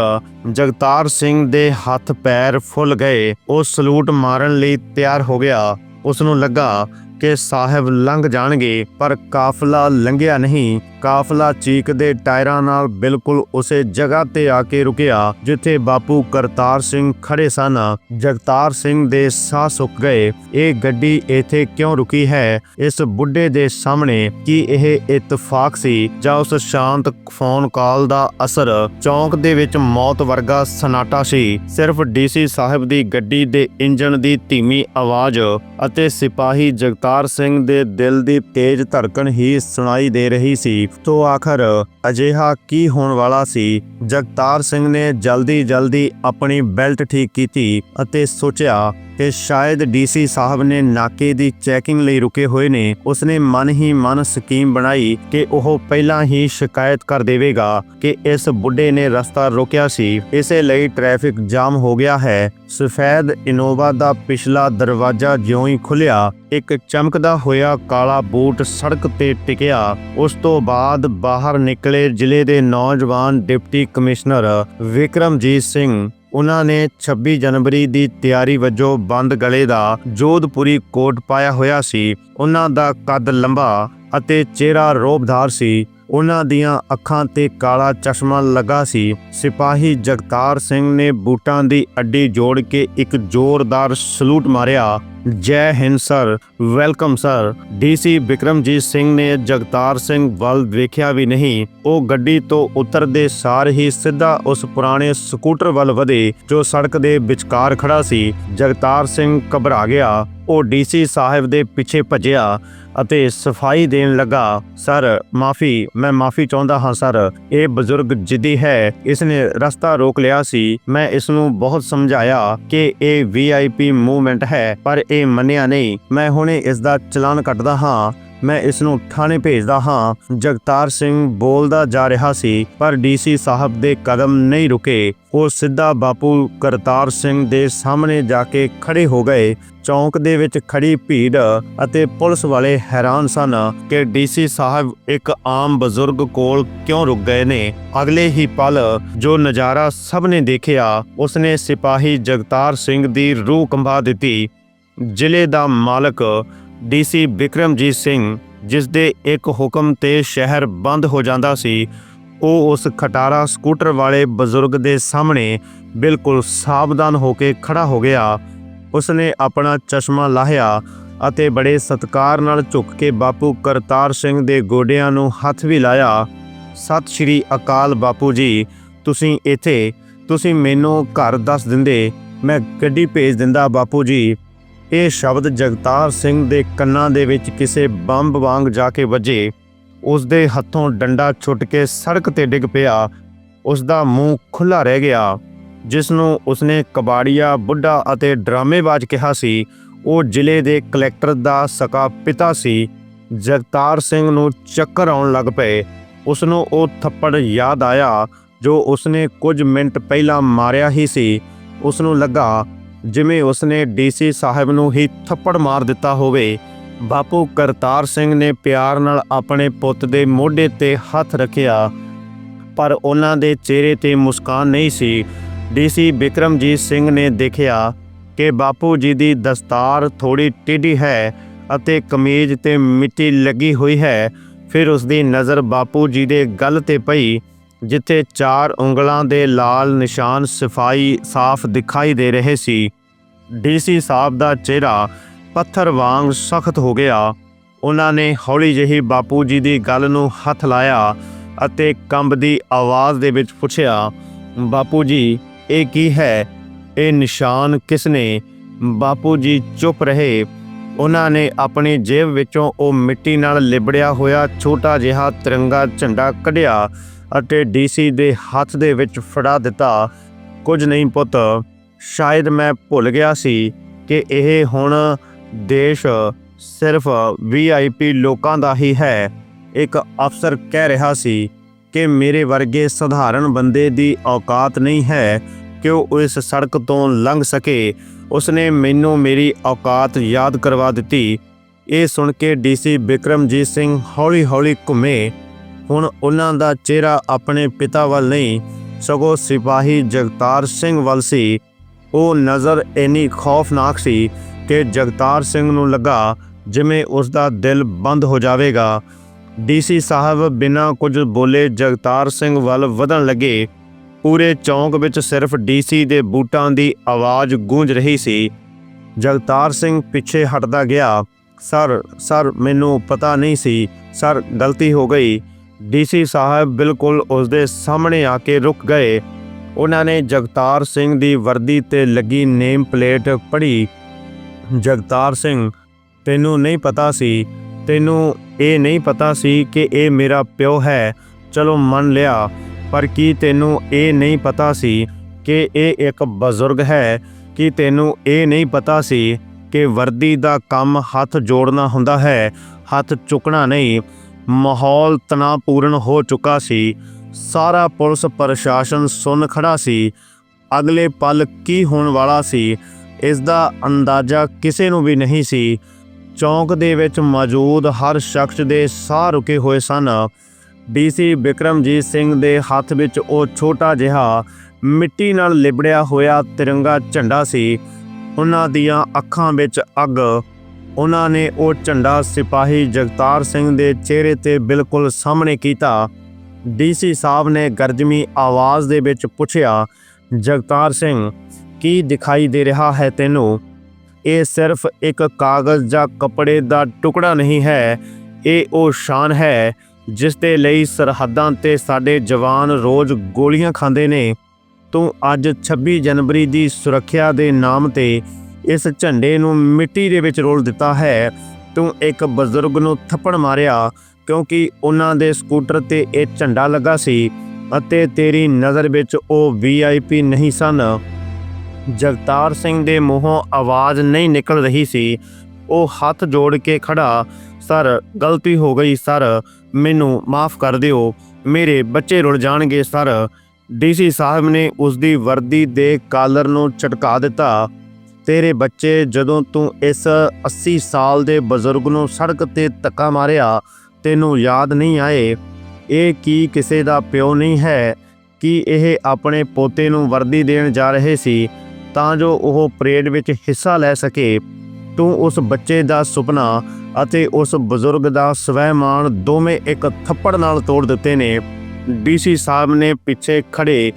ਜਗਤਾਰ ਸਿੰਘ ਦੇ ਹੱਥ ਪੈਰ ਫੁੱਲ ਗਏ। ਉਹ ਸਲੂਟ ਮਾਰਨ ਲਈ ਤਿਆਰ ਹੋ ਗਿਆ। ਉਸ ਨੂੰ ਲੱਗਾ ਕਿ ਸਾਹਿਬ ਲੰਘ ਜਾਣਗੇ, ਪਰ ਕਾਫਲਾ ਲੰਘਿਆ ਨਹੀਂ। ਕਾਫਲਾ ਚੀਕ ਦੇ ਟਾਇਰਾਂ ਨਾਲ ਬਿਲਕੁਲ ਉਸੇ ਜਗ੍ਹਾ ਤੇ ਆ ਕੇ ਰੁਕਿਆ, ਜਿੱਥੇ ਬਾਪੂ ਕਰਤਾਰ ਸਿੰਘ ਖੜੇ ਸਨ। ਜਗਤਾਰ ਸਿੰਘ ਦੇ ਸਾਹ ਸੁੱਕ ਗਏ। ਇਹ ਗੱਡੀ ਇੱਥੇ ਕਿਉਂ ਰੁਕੀ ਹੈ? ਇਸ ਬੁੱਢੇ ਦੇ ਸਾਹਮਣੇ ਕੀ ਇਹ ਇਤਫਾਕ ਸੀ? ਜਾਂ ਉਸ ਸ਼ਾਂਤ ਫੋਨ ਕਾਲ ਦਾ ਅਸਰ? ਚੌਂਕ ਦੇ ਵਿੱਚ ਮੌਤ ਵਰਗਾ ਸਨਾਟਾ ਸੀ। ਸਿਰਫ ਡੀਸੀ ਸਾਹਿਬ ਦੀ ਗੱਡੀ ਦੇ ਇੰਜਣ ਦੀ ਧੀਮੀ ਆਵਾਜ਼ ਅਤੇ ਸਿਪਾਹੀ ਜਗਤਾਰ ਸਿੰਘ ਦੇ ਦਿਲ ਦੀ ਤੇਜ਼ ਧੜਕਣ ਹੀ ਸੁਣਾਈ ਦੇ ਰਹੀ ਸੀ। ਤੋਂ ਆਖਰ ਅਜਿਹਾ ਕੀ ਹੋਣ ਵਾਲਾ ਸੀ? ਜਗਤਾਰ ਸਿੰਘ ਨੇ ਜਲਦੀ ਜਲਦੀ ਆਪਣੀ ਬੈਲਟ ਠੀਕ ਕੀਤੀ ਅਤੇ ਸੋਚਿਆ ਕਿ ਸ਼ਾਇਦ ਡੀਸੀ ਸਾਹਿਬ ਨੇ ਨਾਕੇ ਦੀ ਚੈਕਿੰਗ ਲਈ ਰੁਕੇ ਹੋਏ ਨੇ, ਉਸਨੇ ਮਨ ਹੀ ਮਨ ਸਕੀਮ ਬਣਾਈ ਕਿ ਉਹ ਪਹਿਲਾਂ ਹੀ ਸ਼ਿਕਾਇਤ ਕਰ ਦੇਵੇਗਾ ਕਿ ਇਸ ਬੁੱਢੇ ਨੇ ਰਸਤਾ ਰੋਕਿਆ ਸੀ। ਇਸੇ ਲਈ ਟ੍ਰੈਫਿਕ ਜਾਮ ਹੋ ਗਿਆ ਹੈ। ਸਫੈਦ ਇਨੋਵਾ ਦਾ ਪਿਛਲਾ ਦਰਵਾਜ਼ਾ ਜਿਉਂ ਹੀ ਖੁੱਲਿਆ ਇੱਕ ਚਮਕਦਾ ਹੋਇਆ ਕਾਲਾ ਬੂਟ ਸੜਕ ਤੇ ਟਿਕਿਆ। ਉਸ ਤੋਂ ਬਾਅਦ ਬਾਹਰ ਨਿਕਲੇ ਜ਼ਿਲ੍ਹੇ ਦੇ ਨੌਜਵਾਨ ਡਿਪਟੀ ਕਮਿਸ਼ਨਰ ਵਿਕਰਮਜੀਤ ਸਿੰਘ ਉਹਨਾਂ ਨੇ 26 ਜਨਵਰੀ ਦੀ ਤਿਆਰੀ ਵਜੋਂ ਬੰਦ ਗਲੇ ਦਾ ਜੋਧਪੁਰੀ ਕੋਟ ਪਾਇਆ ਹੋਇਆ ਸੀ। ਉਹਨਾਂ ਦਾ ਕੱਦ ਲੰਬਾ ਅਤੇ ਚਿਹਰਾ ਰੋਬਦਾਰ ਸੀ। ਉਹਨਾਂ ਦੀਆਂ ਅੱਖਾਂ ਤੇ ਕਾਲਾ ਚਸ਼ਮਾ ਲੱਗਾ ਸੀ। ਸਿਪਾਹੀ ਜਗਤਾਰ ਸਿੰਘ ਨੇ ਬੂਟਾਂ ਦੀ ਅੱਡੀ ਜੋੜ ਕੇ ਇੱਕ ਜ਼ੋਰਦਾਰ ਸਲੂਟ ਮਾਰਿਆ। Jai Hind sir, welcome sir. DC Vikramjit Singh ਨੇ ਜਗਤਾਰ ਸਿੰਘ ਵੱਲ ਵੇਖਿਆ ਵੀ ਨਹੀਂ, ਉਹ ਗੱਡੀ ਤੋਂ ਉਤਰਦੇ ਸਾਰ ਹੀ ਸਿੱਧਾ ਉਸ ਪੁਰਾਣੇ ਸਕੂਟਰ ਵੱਲ ਵਧੇ, ਜੋ ਸੜਕ ਦੇ ਵਿਚਕਾਰ ਖੜਾ ਸੀ। ਜਗਤਾਰ ਸਿੰਘ ਘਬਰਾ ਗਿਆ, ਉਹ ਡੀਸੀ ਸਾਹਿਬ ਦੇ ਪਿੱਛੇ ਭੱਜਿਆ। ਅਤੇ ਸਫ਼ਾਈ ਦੇਣ ਲੱਗਾ, ਸਰ, ਮਾਫੀ, ਮੈਂ ਮਾਫੀ ਚਾਹੁੰਦਾ ਹਾਂ, ਸਰ। ਇਹ ਬਜ਼ੁਰਗ ਜਿੱਦੀ ਹੈ ਇਸ ਨੇ ਰਸਤਾ ਰੋਕ ਲਿਆ ਸੀ। ਮੈਂ ਇਸ ਨੂੰ ਬਹੁਤ ਸਮਝਾਇਆ ਕਿ ਇਹ ਵੀਆਈਪੀ ਮੂਵਮੈਂਟ ਹੈ, ਪਰ ਇਹ ਮੰਨਿਆ ਨਹੀਂ। ਮੈਂ ਹੁਣੇ ਇਸ ਦਾ ਚਲਾਨ ਕੱਟਦਾ ਹਾਂ। ਮੈਂ ਇਸ ਨੂੰ ਥਾਣੇ ਭੇਜਦਾ ਹਾਂ। ਜਗਤਾਰ ਸਿੰਘ ਬੋਲਦਾ ਜਾ ਰਿਹਾ ਸੀ, ਪਰ ਡੀਸੀ ਸਾਹਿਬ ਦੇ ਕਦਮ ਨਹੀਂ ਰੁਕੇ। ਉਹ ਸਿੱਧਾ ਬਾਪੂ ਕਰਤਾਰ ਸਿੰਘ ਦੇ ਸਾਹਮਣੇ ਜਾ ਕੇ ਖੜੇ ਹੋ ਗਏ। ਚੌਂਕ ਦੇ ਵਿੱਚ ਖੜੀ ਭੀੜ ਅਤੇ ਪੁਲਿਸ ਵਾਲੇ ਹੈਰਾਨ ਸਨ ਕਿ ਡੀਸੀ ਸਾਹਿਬ ਇੱਕ ਆਮ ਬਜ਼ੁਰਗ ਕੋਲ ਕਿਉਂ ਰੁਕ ਗਏ ਨੇ। ਅਗਲੇ ਹੀ ਪਲ ਜੋ ਨਜ਼ਾਰਾ ਸਭ ਨੇ ਦੇਖਿਆ, ਉਸਨੇ ਸਿਪਾਹੀ ਜਗਤਾਰ ਸਿੰਘ ਦੀ ਰੂਹ ਕੰਬਾ ਦਿੱਤੀ। ਜ਼ਿਲ੍ਹੇ ਦਾ ਮਾਲਕ ਡੀਸੀ ਵਿਕਰਮਜੀਤ ਸਿੰਘ, ਜਿਸ ਦੇ ਇੱਕ ਹੁਕਮ ਤੇ ਸ਼ਹਿਰ ਬੰਦ ਹੋ ਜਾਂਦਾ ਸੀ, ਉਹ ਉਸ ਖਟਾਰਾ ਸਕੂਟਰ ਵਾਲੇ ਬਜ਼ੁਰਗ ਦੇ ਸਾਹਮਣੇ ਬਿਲਕੁਲ ਸਾਵਧਾਨ ਹੋ ਕੇ ਖੜਾ ਹੋ ਗਿਆ। ਉਸਨੇ ਆਪਣਾ ਚਸ਼ਮਾ ਲਾਹਿਆ ਅਤੇ ਬੜੇ ਸਤਕਾਰ ਨਾਲ ਝੁੱਕ ਕੇ ਬਾਪੂ ਕਰਤਾਰ ਸਿੰਘ ਦੇ ਗੋਡਿਆਂ ਨੂੰ ਹੱਥ ਵੀ ਲਾਇਆ। ਸਤਿ ਸ਼੍ਰੀ ਅਕਾਲ ਬਾਪੂ ਜੀ, ਤੁਸੀਂ ਇੱਥੇ? ਤੁਸੀਂ ਮੈਨੂੰ ਘਰ ਦੱਸ ਦਿੰਦੇ, ਮੈਂ ਗੱਡੀ ਭੇਜ ਦਿੰਦਾ ਬਾਪੂ ਜੀ। ਇਹ ਸ਼ਬਦ ਜਗਤਾਰ ਸਿੰਘ ਦੇ ਕੰਨਾਂ ਦੇ ਵਿੱਚ ਕਿਸੇ ਬੰਬ ਵਾਂਗ ਜਾ ਕੇ ਵੱਜੇ। ਉਸ ਦੇ ਹੱਥੋਂ ਡੰਡਾ ਛੁੱਟ ਕੇ ਸੜਕ ਤੇ ਡਿੱਗ ਪਿਆ। ਉਸ ਦਾ ਮੂੰਹ ਖੁੱਲਾ ਰਹਿ ਗਿਆ। ਜਿਸ ਨੂੰ ਉਸਨੇ ਕਬਾੜੀਆ, ਬੁੱਢਾ ਅਤੇ ਡਰਾਮੇਬਾਜ਼ ਕਿਹਾ ਸੀ, ਉਹ ਜ਼ਿਲ੍ਹੇ ਦੇ ਕਲੈਕਟਰ ਦਾ ਸਕਾ ਪਿਤਾ ਸੀ। ਜਗਤਾਰ ਸਿੰਘ ਨੂੰ ਚੱਕਰ ਆਉਣ ਲੱਗ ਪਏ। ਉਸ ਨੂੰ ਉਹ ਥੱਪੜ ਯਾਦ ਆਇਆ, ਜੋ ਉਸਨੇ ਕੁਝ ਮਿੰਟ ਪਹਿਲਾਂ ਮਾਰਿਆ ਹੀ ਸੀ। ਉਸ ਨੂੰ ਲੱਗਾ, ਜਿਵੇਂ ਉਸਨੇ ਡੀਸੀ ਸਾਹਿਬ ਨੂੰ ਹੀ ਥੱਪੜ ਮਾਰ ਦਿੱਤਾ ਹੋਵੇ। ਬਾਪੂ ਕਰਤਾਰ ਸਿੰਘ ਨੇ ਪਿਆਰ ਨਾਲ ਆਪਣੇ ਪੁੱਤ ਦੇ ਮੋਢੇ ਤੇ ਹੱਥ ਰੱਖਿਆ, ਪਰ ਉਹਨਾਂ ਦੇ ਚਿਹਰੇ ਤੇ ਮੁਸਕਾਨ ਨਹੀਂ ਸੀ। ਡੀਸੀ ਵਿਕਰਮਜੀਤ ਸਿੰਘ ਨੇ ਦੇਖਿਆ ਕਿ ਬਾਪੂ ਜੀ ਦੀ ਦਸਤਾਰ ਥੋੜੀ ਟੇਢੀ ਹੈ ਅਤੇ ਕਮੀਜ਼ ਤੇ ਮਿੱਟੀ ਲੱਗੀ ਹੋਈ ਹੈ। ਫਿਰ ਉਸ ਦੀ ਨਜ਼ਰ ਬਾਪੂ ਜੀ ਦੇ ਗਲ ਤੇ ਪਈ, ਜਿੱਥੇ ਚਾਰ ਉਂਗਲਾਂ ਦੇ ਲਾਲ ਨਿਸ਼ਾਨ ਸਫ਼ਾਈ ਸਾਫ਼ ਦਿਖਾਈ ਦੇ ਰਹੇ ਸੀ। ਡੀਸੀ ਸਾਹਿਬ ਦਾ ਚਿਹਰਾ ਪੱਥਰ ਵਾਂਗ ਸਖਤ ਹੋ ਗਿਆ। ਉਹਨਾਂ ਨੇ ਹੌਲੀ ਜਿਹੀ ਬਾਪੂ ਜੀ ਦੀ ਗੱਲ ਨੂੰ ਹੱਥ ਲਾਇਆ ਅਤੇ ਕੰਬਦੀ ਆਵਾਜ਼ ਦੇ ਵਿੱਚ ਪੁੱਛਿਆ, ਬਾਪੂ ਜੀ ਇਹ ਕੀ ਹੈ? ਇਹ ਨਿਸ਼ਾਨ ਕਿਸ ਨੇ? ਬਾਪੂ ਜੀ ਚੁੱਪ ਰਹੇ। ਉਹਨਾਂ ਨੇ ਆਪਣੀ ਜੇਬ ਵਿੱਚੋਂ ਉਹ ਮਿੱਟੀ ਨਾਲ ਲਿਬੜਿਆ ਹੋਇਆ ਛੋਟਾ ਜਿਹਾ ਤਿਰੰਗਾ ਝੰਡਾ ਕੱਢਿਆ ਅਤੇ ਡੀਸੀ ਦੇ ਹੱਥ ਦੇ ਵਿੱਚ ਫੜਾ ਦਿੱਤਾ। ਕੁਝ ਨਹੀਂ ਪੁੱਤ, ਸ਼ਾਇਦ ਮੈਂ ਭੁੱਲ ਗਿਆ ਸੀ ਕਿ ਇਹ ਹੁਣ ਦੇਸ਼ ਸਿਰਫ ਵੀਆਈਪੀ ਲੋਕਾਂ ਦਾ ਹੀ ਹੈ। ਇੱਕ ਅਫਸਰ ਕਹਿ ਰਿਹਾ ਸੀ ਕਿ ਮੇਰੇ ਵਰਗੇ ਸਧਾਰਨ ਬੰਦੇ ਦੀ ਔਕਾਤ ਨਹੀਂ ਹੈ ਕਿ ਉਹ ਇਸ ਸੜਕ ਤੋਂ ਲੰਘ ਸਕੇ। ਉਸਨੇ ਮੈਨੂੰ ਮੇਰੀ ਔਕਾਤ ਯਾਦ ਕਰਵਾ ਦਿੱਤੀ। ਇਹ ਸੁਣ ਕੇ ਡੀਸੀ ਵਿਕਰਮਜੀਤ ਸਿੰਘ ਹੌਲੀ-ਹੌਲੀ ਘੁੰਮੇ। ਹੁਣ ਉਹਨਾਂ ਦਾ ਚਿਹਰਾ ਆਪਣੇ ਪਿਤਾ ਵੱਲ ਨਹੀਂ, ਸਗੋਂ ਸਿਪਾਹੀ ਜਗਤਾਰ ਸਿੰਘ ਵੱਲ ਸੀ। ਉਹ ਨਜ਼ਰ ਇੰਨੀ ਖੌਫਨਾਕ ਸੀ ਕਿ ਜਗਤਾਰ ਸਿੰਘ ਨੂੰ ਲੱਗਾ ਜਿਵੇਂ ਉਸ ਦਾ ਦਿਲ ਬੰਦ ਹੋ ਜਾਵੇਗਾ। ਡੀਸੀ ਸਾਹਿਬ ਬਿਨਾਂ ਕੁਝ ਬੋਲੇ ਜਗਤਾਰ ਸਿੰਘ ਵੱਲ ਵਧਣ ਲੱਗੇ। ਪੂਰੇ ਚੌਂਕ ਵਿੱਚ ਸਿਰਫ ਡੀਸੀ ਦੇ ਬੂਟਾਂ ਦੀ ਆਵਾਜ਼ ਗੂੰਜ ਰਹੀ ਸੀ। ਜਗਤਾਰ ਸਿੰਘ ਪਿੱਛੇ ਹਟਦਾ ਗਿਆ। ਸਰ ਸਰ, ਮੈਨੂੰ ਪਤਾ ਨਹੀਂ ਸੀ। ਸਰ, ਗਲਤੀ ਹੋ ਗਈ। ਡੀਸੀ ਸਾਹਿਬ ਬਿਲਕੁਲ ਉਸ ਦੇ ਸਾਹਮਣੇ ਆ ਕੇ ਰੁਕ ਗਏ। ਉਹਨਾਂ ਨੇ ਜਗਤਾਰ ਸਿੰਘ ਦੀ ਵਰਦੀ ਤੇ ਲੱਗੀ ਨੇਮ ਪਲੇਟ ਪੜ੍ਹੀ। ਜਗਤਾਰ ਸਿੰਘ, ਤੈਨੂੰ ਨਹੀਂ ਪਤਾ ਸੀ। ਤੈਨੂੰ ਇਹ ਨਹੀਂ ਪਤਾ ਸੀ ਕਿ ਇਹ ਮੇਰਾ ਪਿਓ ਹੈ। ਚਲੋ ਮੰਨ ਲਿਆ, ਪਰ ਕੀ ਤੈਨੂੰ ਇਹ ਨਹੀਂ ਪਤਾ ਸੀ ਕਿ ਇਹ ਇੱਕ ਬਜ਼ੁਰਗ ਹੈ? ਕਿ ਤੈਨੂੰ ਇਹ ਨਹੀਂ ਪਤਾ ਸੀ ਕਿ ਵਰਦੀ ਦਾ ਕੰਮ ਹੱਥ ਜੋੜਨਾ ਹੁੰਦਾ ਹੈ? ਹੱਥ ਚੁੱਕਣਾ ਨਹੀਂ, ਮਾਹੌਲ ਤਣਾਅਪੂਰਨ ਹੋ ਚੁੱਕਾ ਸੀ। ਸਾਰਾ ਪੁਲਿਸ ਪ੍ਰਸ਼ਾਸਨ ਸੁਣ ਖੜਾ ਸੀ। ਅਗਲੇ ਪਲ ਕੀ ਹੋਣ ਵਾਲਾ ਸੀ, ਇਸ ਦਾ ਅੰਦਾਜ਼ਾ ਕਿਸੇ ਨੂੰ ਵੀ ਨਹੀਂ ਸੀ। ਚੌਂਕ ਦੇ ਵਿੱਚ ਮੌਜੂਦ ਹਰ ਸ਼ਖਸ ਦੇ ਸਾਹ ਰੁਕੇ ਹੋਏ ਸਨ। ਡੀਸੀ ਵਿਕਰਮਜੀਤ ਸਿੰਘ ਦੇ ਹੱਥ ਵਿੱਚ ਉਹ ਛੋਟਾ ਜਿਹਾ ਮਿੱਟੀ ਨਾਲ ਲਿਬੜਿਆ ਹੋਇਆ ਤਿਰੰਗਾ ਝੰਡਾ ਸੀ। ਉਹਨਾਂ ਦੀਆਂ ਅੱਖਾਂ ਵਿੱਚ ਅੱਗ। ਉਹਨਾਂ ਨੇ ਉਹ ਝੰਡਾ ਸਿਪਾਹੀ ਜਗਤਾਰ ਸਿੰਘ ਦੇ ਚਿਹਰੇ ਤੇ ਬਿਲਕੁਲ ਸਾਹਮਣੇ ਕੀਤਾ। ਡੀਸੀ ਸਾਹਿਬ ਨੇ ਗਰਜਮੀ ਆਵਾਜ਼ ਦੇ ਵਿੱਚ ਪੁੱਛਿਆ, ਜਗਤਾਰ ਸਿੰਘ, ਕੀ ਦਿਖਾਈ ਦੇ ਰਿਹਾ ਹੈ ਤੈਨੂੰ? ਇਹ ਸਿਰਫ ਇੱਕ ਕਾਗਜ਼ ਜਾਂ ਕੱਪੜੇ ਦਾ ਟੁਕੜਾ ਨਹੀਂ ਹੈ। ਇਹ ਉਹ ਸ਼ਾਨ ਹੈ ਜਿਸ ਦੇ ਲਈ ਸਰਹੱਦਾਂ ਤੇ ਸਾਡੇ ਜਵਾਨ ਰੋਜ਼ ਗੋਲੀਆਂ ਖਾਂਦੇ ਨੇ। ਤੂੰ ਅੱਜ 26 ਜਨਵਰੀ ਦੀ ਸੁਰੱਖਿਆ ਦੇ ਨਾਮ ਤੇ ਇਸ ਝੰਡੇ ਨੂੰ ਮਿੱਟੀ ਦੇ ਵਿੱਚ ਰੋਲ ਦਿੱਤਾ ਹੈ। ਤੂੰ ਇੱਕ ਬਜ਼ੁਰਗ ਨੂੰ ਥੱਪੜ ਮਾਰਿਆ ਕਿਉਂਕਿ ਉਹਨਾਂ ਦੇ ਸਕੂਟਰ ਤੇ ਇਹ ਝੰਡਾ ਲੱਗਾ ਸੀ ਅਤੇ ਤੇਰੀ ਨਜ਼ਰ ਵਿੱਚ ਉਹ ਵੀਆਈਪੀ ਨਹੀਂ ਸਨ। ਜਗਤਾਰ ਸਿੰਘ ਦੇ ਮੂੰਹੋਂ ਆਵਾਜ਼ ਨਹੀਂ ਨਿਕਲ ਰਹੀ ਸੀ। ਉਹ ਹੱਥ ਜੋੜ ਕੇ ਖੜਾ ਸਰ, ਗਲਤੀ ਹੋ ਗਈ, ਸਰ, ਮੈਨੂੰ ਮਾਫ ਕਰ ਦਿਓ। ਮੇਰੇ ਬੱਚੇ ਰੁੜ ਜਾਣਗੇ, ਸਰ। ਡੀਸੀ ਸਾਹਿਬ ਨੇ ਉਸ ਦੀ ਵਰਦੀ ਦੇ ਕਾਲਰ ਨੂੰ ਝਟਕਾ ਦਿੱਤਾ। ਤੇਰੇ ਬੱਚੇ ਜਦੋਂ ਤੂੰ ਇਸ 80 ਸਾਲ ਦੇ ਬਜ਼ੁਰਗ ਨੂੰ ਸੜਕ ਤੇ ਧੱਕਾ ਮਾਰਿਆ, ਤੈਨੂੰ ਯਾਦ ਨਹੀਂ ਆਏ? ਇਹ ਕੀ ਕਿਸੇ ਦਾ ਪਿਓ ਨਹੀਂ ਹੈ? ਕਿ ਇਹ ਆਪਣੇ ਪੋਤੇ ਨੂੰ ਵਰਦੀ ਦੇਣ ਜਾ ਰਹੇ ਸੀ? ਤਾਂ ਜੋ ਉਹ ਪਰੇਡ ਵਿੱਚ ਹਿੱਸਾ ਲੈ ਸਕੇ। ਤੂੰ ਉਸ ਬੱਚੇ ਦਾ ਸੁਪਨਾ ਅਤੇ ਉਸ ਬਜ਼ੁਰਗ ਦਾ ਸਵੈਮਾਨ ਦੋਵੇਂ ਇੱਕ ਥੱਪੜ ਨਾਲ ਤੋੜ ਦਿੱਤੇ ਨੇ। ਡੀਸੀ ਸਾਹਿਬ ਨੇ ਪਿੱਛੇ ਖੜੇ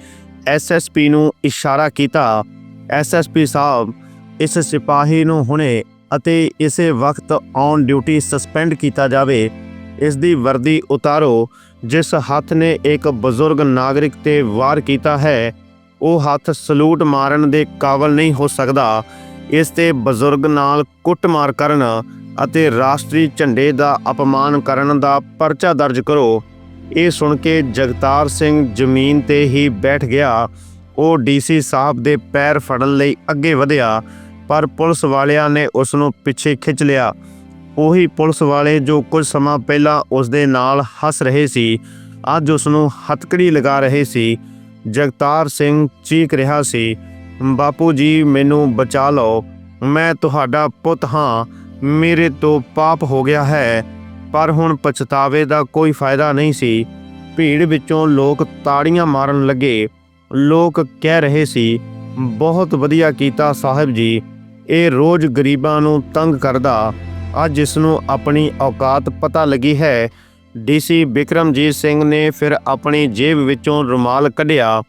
ਐਸਐਸਪੀ ਨੂੰ ਇਸ਼ਾਰਾ ਕੀਤਾ। ਐਸਐਸਪੀ ਸਾਹਿਬ ਇਸ ਸਿਪਾਹੀ ਨੂੰ ਹੁਣੇ ਅਤੇ ਇਸੇ ਵਕਤ ਔਨ ਡਿਊਟੀ ਸਸਪੈਂਡ ਕੀਤਾ ਜਾਵੇ। ਇਸ ਦੀ ਵਰਦੀ ਉਤਾਰੋ, ਜਿਸ ਹੱਥ ਨੇ ਇੱਕ ਬਜ਼ੁਰਗ ਨਾਗਰਿਕ ਤੇ ਵਾਰ ਕੀਤਾ ਹੈ। ਉਹ ਹੱਥ ਸਲੂਟ ਮਾਰਨ ਦੇ ਕਾਬਲ ਨਹੀਂ ਹੋ ਸਕਦਾ। ਇਸ ਤੇ ਬਜ਼ੁਰਗ ਨਾਲ ਕੁੱਟਮਾਰ ਕਰਨ ਅਤੇ ਰਾਸ਼ਟਰੀ ਝੰਡੇ ਦਾ ਅਪਮਾਨ ਕਰਨ ਦਾ ਪਰਚਾ ਦਰਜ ਕਰੋ। ਇਹ ਸੁਣ ਕੇ ਜਗਤਾਰ ਸਿੰਘ ਜ਼ਮੀਨ ਤੇ ਹੀ ਬੈਠ ਗਿਆ। ਉਹ ਡੀਸੀ ਸਾਹਿਬ ਦੇ ਪੈਰ ਫੜਨ ਲਈ ਅੱਗੇ ਵਧਿਆ, ਪਰ ਪੁਲਿਸ ਵਾਲਿਆਂ ਨੇ ਉਸ ਨੂੰ ਪਿੱਛੇ ਖਿੱਚ ਲਿਆ। ਉਹੀ ਪੁਲਿਸ ਵਾਲੇ ਜੋ ਕੁਝ ਸਮਾਂ ਪਹਿਲਾਂ ਉਸ ਦੇ ਨਾਲ ਹੱਸ ਰਹੇ ਸੀ, ਅੱਜ ਉਸ ਨੂੰ ਹੱਥਕੜੀ ਲਗਾ ਰਹੇ ਸੀ। ਜਗਤਾਰ ਸਿੰਘ ਚੀਕ ਰਿਹਾ ਸੀ, ਬਾਪੂ ਜੀ, ਮੈਨੂੰ ਬਚਾ ਲਓ। ਮੈਂ ਤੁਹਾਡਾ ਪੁੱਤ ਹਾਂ। ਮੇਰੇ ਤੋਂ ਪਾਪ ਹੋ ਗਿਆ ਹੈ। ਪਰ ਹੁਣ ਪਛਤਾਵੇ ਦਾ ਕੋਈ ਫਾਇਦਾ ਨਹੀਂ ਸੀ। ਭੀੜ ਵਿੱਚੋਂ ਲੋਕ ਤਾੜੀਆਂ ਮਾਰਨ ਲੱਗੇ। ਲੋਕ ਕਹਿ ਰਹੇ ਸੀ, ਬਹੁਤ ਵਧੀਆ ਕੀਤਾ ਸਾਹਿਬ ਜੀ। ਇਹ ਰੋਜ਼ ਗਰੀਬਾਂ ਨੂੰ ਤੰਗ ਕਰਦਾ। ਅੱਜ ਇਸ ਨੂੰ ਆਪਣੀ ਔਕਾਤ ਪਤਾ ਲੱਗੀ ਹੈ ਡੀਸੀ ਵਿਕਰਮਜੀਤ ਸਿੰਘ ਨੇ ਫਿਰ ਆਪਣੀ ਜੇਬ ਵਿੱਚੋਂ ਰੁਮਾਲ ਕੱਢਿਆ।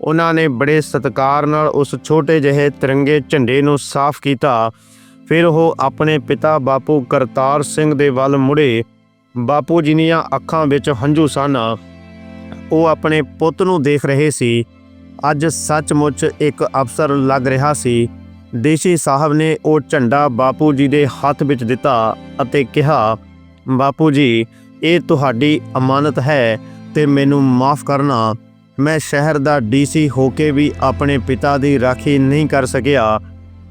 ਉਹਨਾਂ ਨੇ ਬੜੇ ਸਤਿਕਾਰ ਨਾਲ ਉਸ ਛੋਟੇ ਜਿਹੇ ਤਿਰੰਗੇ ਝੰਡੇ ਨੂੰ ਸਾਫ਼ ਕੀਤਾ। ਫਿਰ ਉਹ ਆਪਣੇ ਪਿਤਾ ਬਾਪੂ ਕਰਤਾਰ ਸਿੰਘ ਦੇ ਵੱਲ ਮੁੜੇ। ਬਾਪੂ ਜੀ ਦੀਆਂ ਅੱਖਾਂ ਵਿੱਚ ਹੰਝੂ ਸਨ। ਉਹ ਆਪਣੇ ਪੁੱਤ ਨੂੰ ਦੇਖ ਰਹੇ ਸੀ। ਅੱਜ ਸੱਚਮੁੱਚ ਇੱਕ ਅਫਸਰ ਲੱਗ ਰਿਹਾ ਸੀ। ਦੇਸ਼ੀ ਸਾਹਿਬ ਨੇ ਉਹ ਝੰਡਾ ਬਾਪੂ ਜੀ ਦੇ ਹੱਥ ਵਿੱਚ ਦਿੱਤਾ ਅਤੇ ਕਿਹਾ, ਬਾਪੂ ਜੀ ਇਹ ਤੁਹਾਡੀ ਅਮਾਨਤ ਹੈ ਤੇ ਮੈਨੂੰ ਮਾਫ ਕਰਨਾ। ਮੈਂ ਸ਼ਹਿਰ ਦਾ ਡੀਸੀ ਹੋ ਕੇ ਵੀ ਆਪਣੇ ਪਿਤਾ ਦੀ ਰਾਖੀ ਨਹੀਂ ਕਰ ਸਕਿਆ।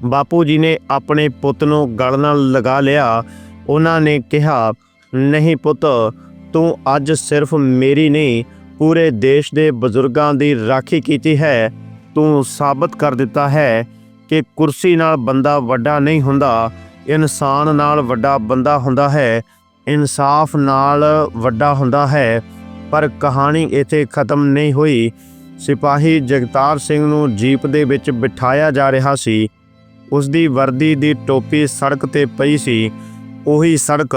ਬਾਪੂ ਜੀ ਨੇ ਆਪਣੇ ਪੁੱਤ ਨੂੰ ਗਲ ਨਾਲ ਲਗਾ ਲਿਆ। ਉਹਨਾਂ ਨੇ ਕਿਹਾ, ਨਹੀਂ ਪੁੱਤ, ਤੂੰ ਅੱਜ ਸਿਰਫ ਮੇਰੀ ਨਹੀਂ, ਪੂਰੇ ਦੇਸ਼ ਦੇ ਬਜ਼ੁਰਗਾਂ ਦੀ ਰਾਖੀ ਕੀਤੀ ਹੈ। ਤੂੰ ਸਾਬਤ ਕਰ ਦਿੱਤਾ ਹੈ ਕਿ ਕੁਰਸੀ ਨਾਲ ਬੰਦਾ ਵੱਡਾ ਨਹੀਂ ਹੁੰਦਾ, ਇਨਸਾਨ ਨਾਲ ਵੱਡਾ ਬੰਦਾ ਹੁੰਦਾ ਹੈ। ਇਨਸਾਫ ਨਾਲ ਵੱਡਾ ਹੁੰਦਾ ਹੈ, ਪਰ ਕਹਾਣੀ ਇੱਥੇ ਖਤਮ ਨਹੀਂ ਹੋਈ। ਸਿਪਾਹੀ ਜਗਤਾਰ ਸਿੰਘ ਨੂੰ ਜੀਪ ਦੇ ਵਿੱਚ ਬਿਠਾਇਆ ਜਾ ਰਿਹਾ ਸੀ। ਉਸ ਦੀ ਵਰਦੀ ਦੀ ਟੋਪੀ ਸੜਕ ਤੇ ਪਈ ਸੀ। ਉਹੀ ਸੜਕ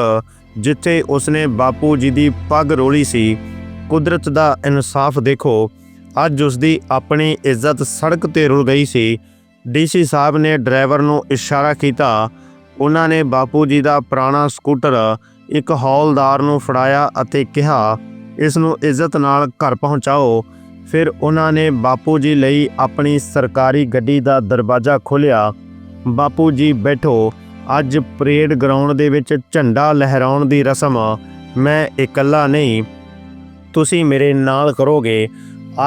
ਜਿੱਥੇ ਉਸਨੇ ਬਾਪੂ ਜੀ ਦੀ ਪੱਗ ਰੋਲੀ ਸੀ। ਕੁਦਰਤ ਦਾ ਇਨਸਾਫ ਦੇਖੋ, ਅੱਜ ਉਸ ਦੀ ਆਪਣੀ ਇੱਜ਼ਤ ਸੜਕ ਤੇ ਰੁਲ ਗਈ ਸੀ। ਡੀਸੀ ਸਾਹਿਬ ਨੇ ਡਰਾਈਵਰ ਨੂੰ ਇਸ਼ਾਰਾ ਕੀਤਾ। ਉਹਨਾਂ ਨੇ ਬਾਪੂ ਜੀ ਦਾ ਪੁਰਾਣਾ ਸਕੂਟਰ ਇੱਕ ਹੌਲਦਾਰ ਨੂੰ ਫੜਾਇਆ ਅਤੇ ਕਿਹਾ, ਇਸ ਨੂੰ ਇੱਜ਼ਤ ਨਾਲ ਘਰ ਪਹੁੰਚਾਓ। ਫਿਰ ਉਹਨਾਂ ਨੇ ਬਾਪੂ ਜੀ ਲਈ ਆਪਣੀ ਸਰਕਾਰੀ ਗੱਡੀ ਦਾ ਦਰਵਾਜ਼ਾ ਖੋਲ੍ਹਿਆ। ਬਾਪੂ ਜੀ ਬੈਠੋ, ਅੱਜ ਪਰੇਡ ਗਰਾਊਂਡ ਦੇ ਵਿੱਚ ਝੰਡਾ ਲਹਿਰਾਉਣ ਦੀ ਰਸਮ ਮੈਂ ਇਕੱਲਾ ਨਹੀਂ। ਤੁਸੀਂ ਮੇਰੇ ਨਾਲ ਕਰੋਗੇ।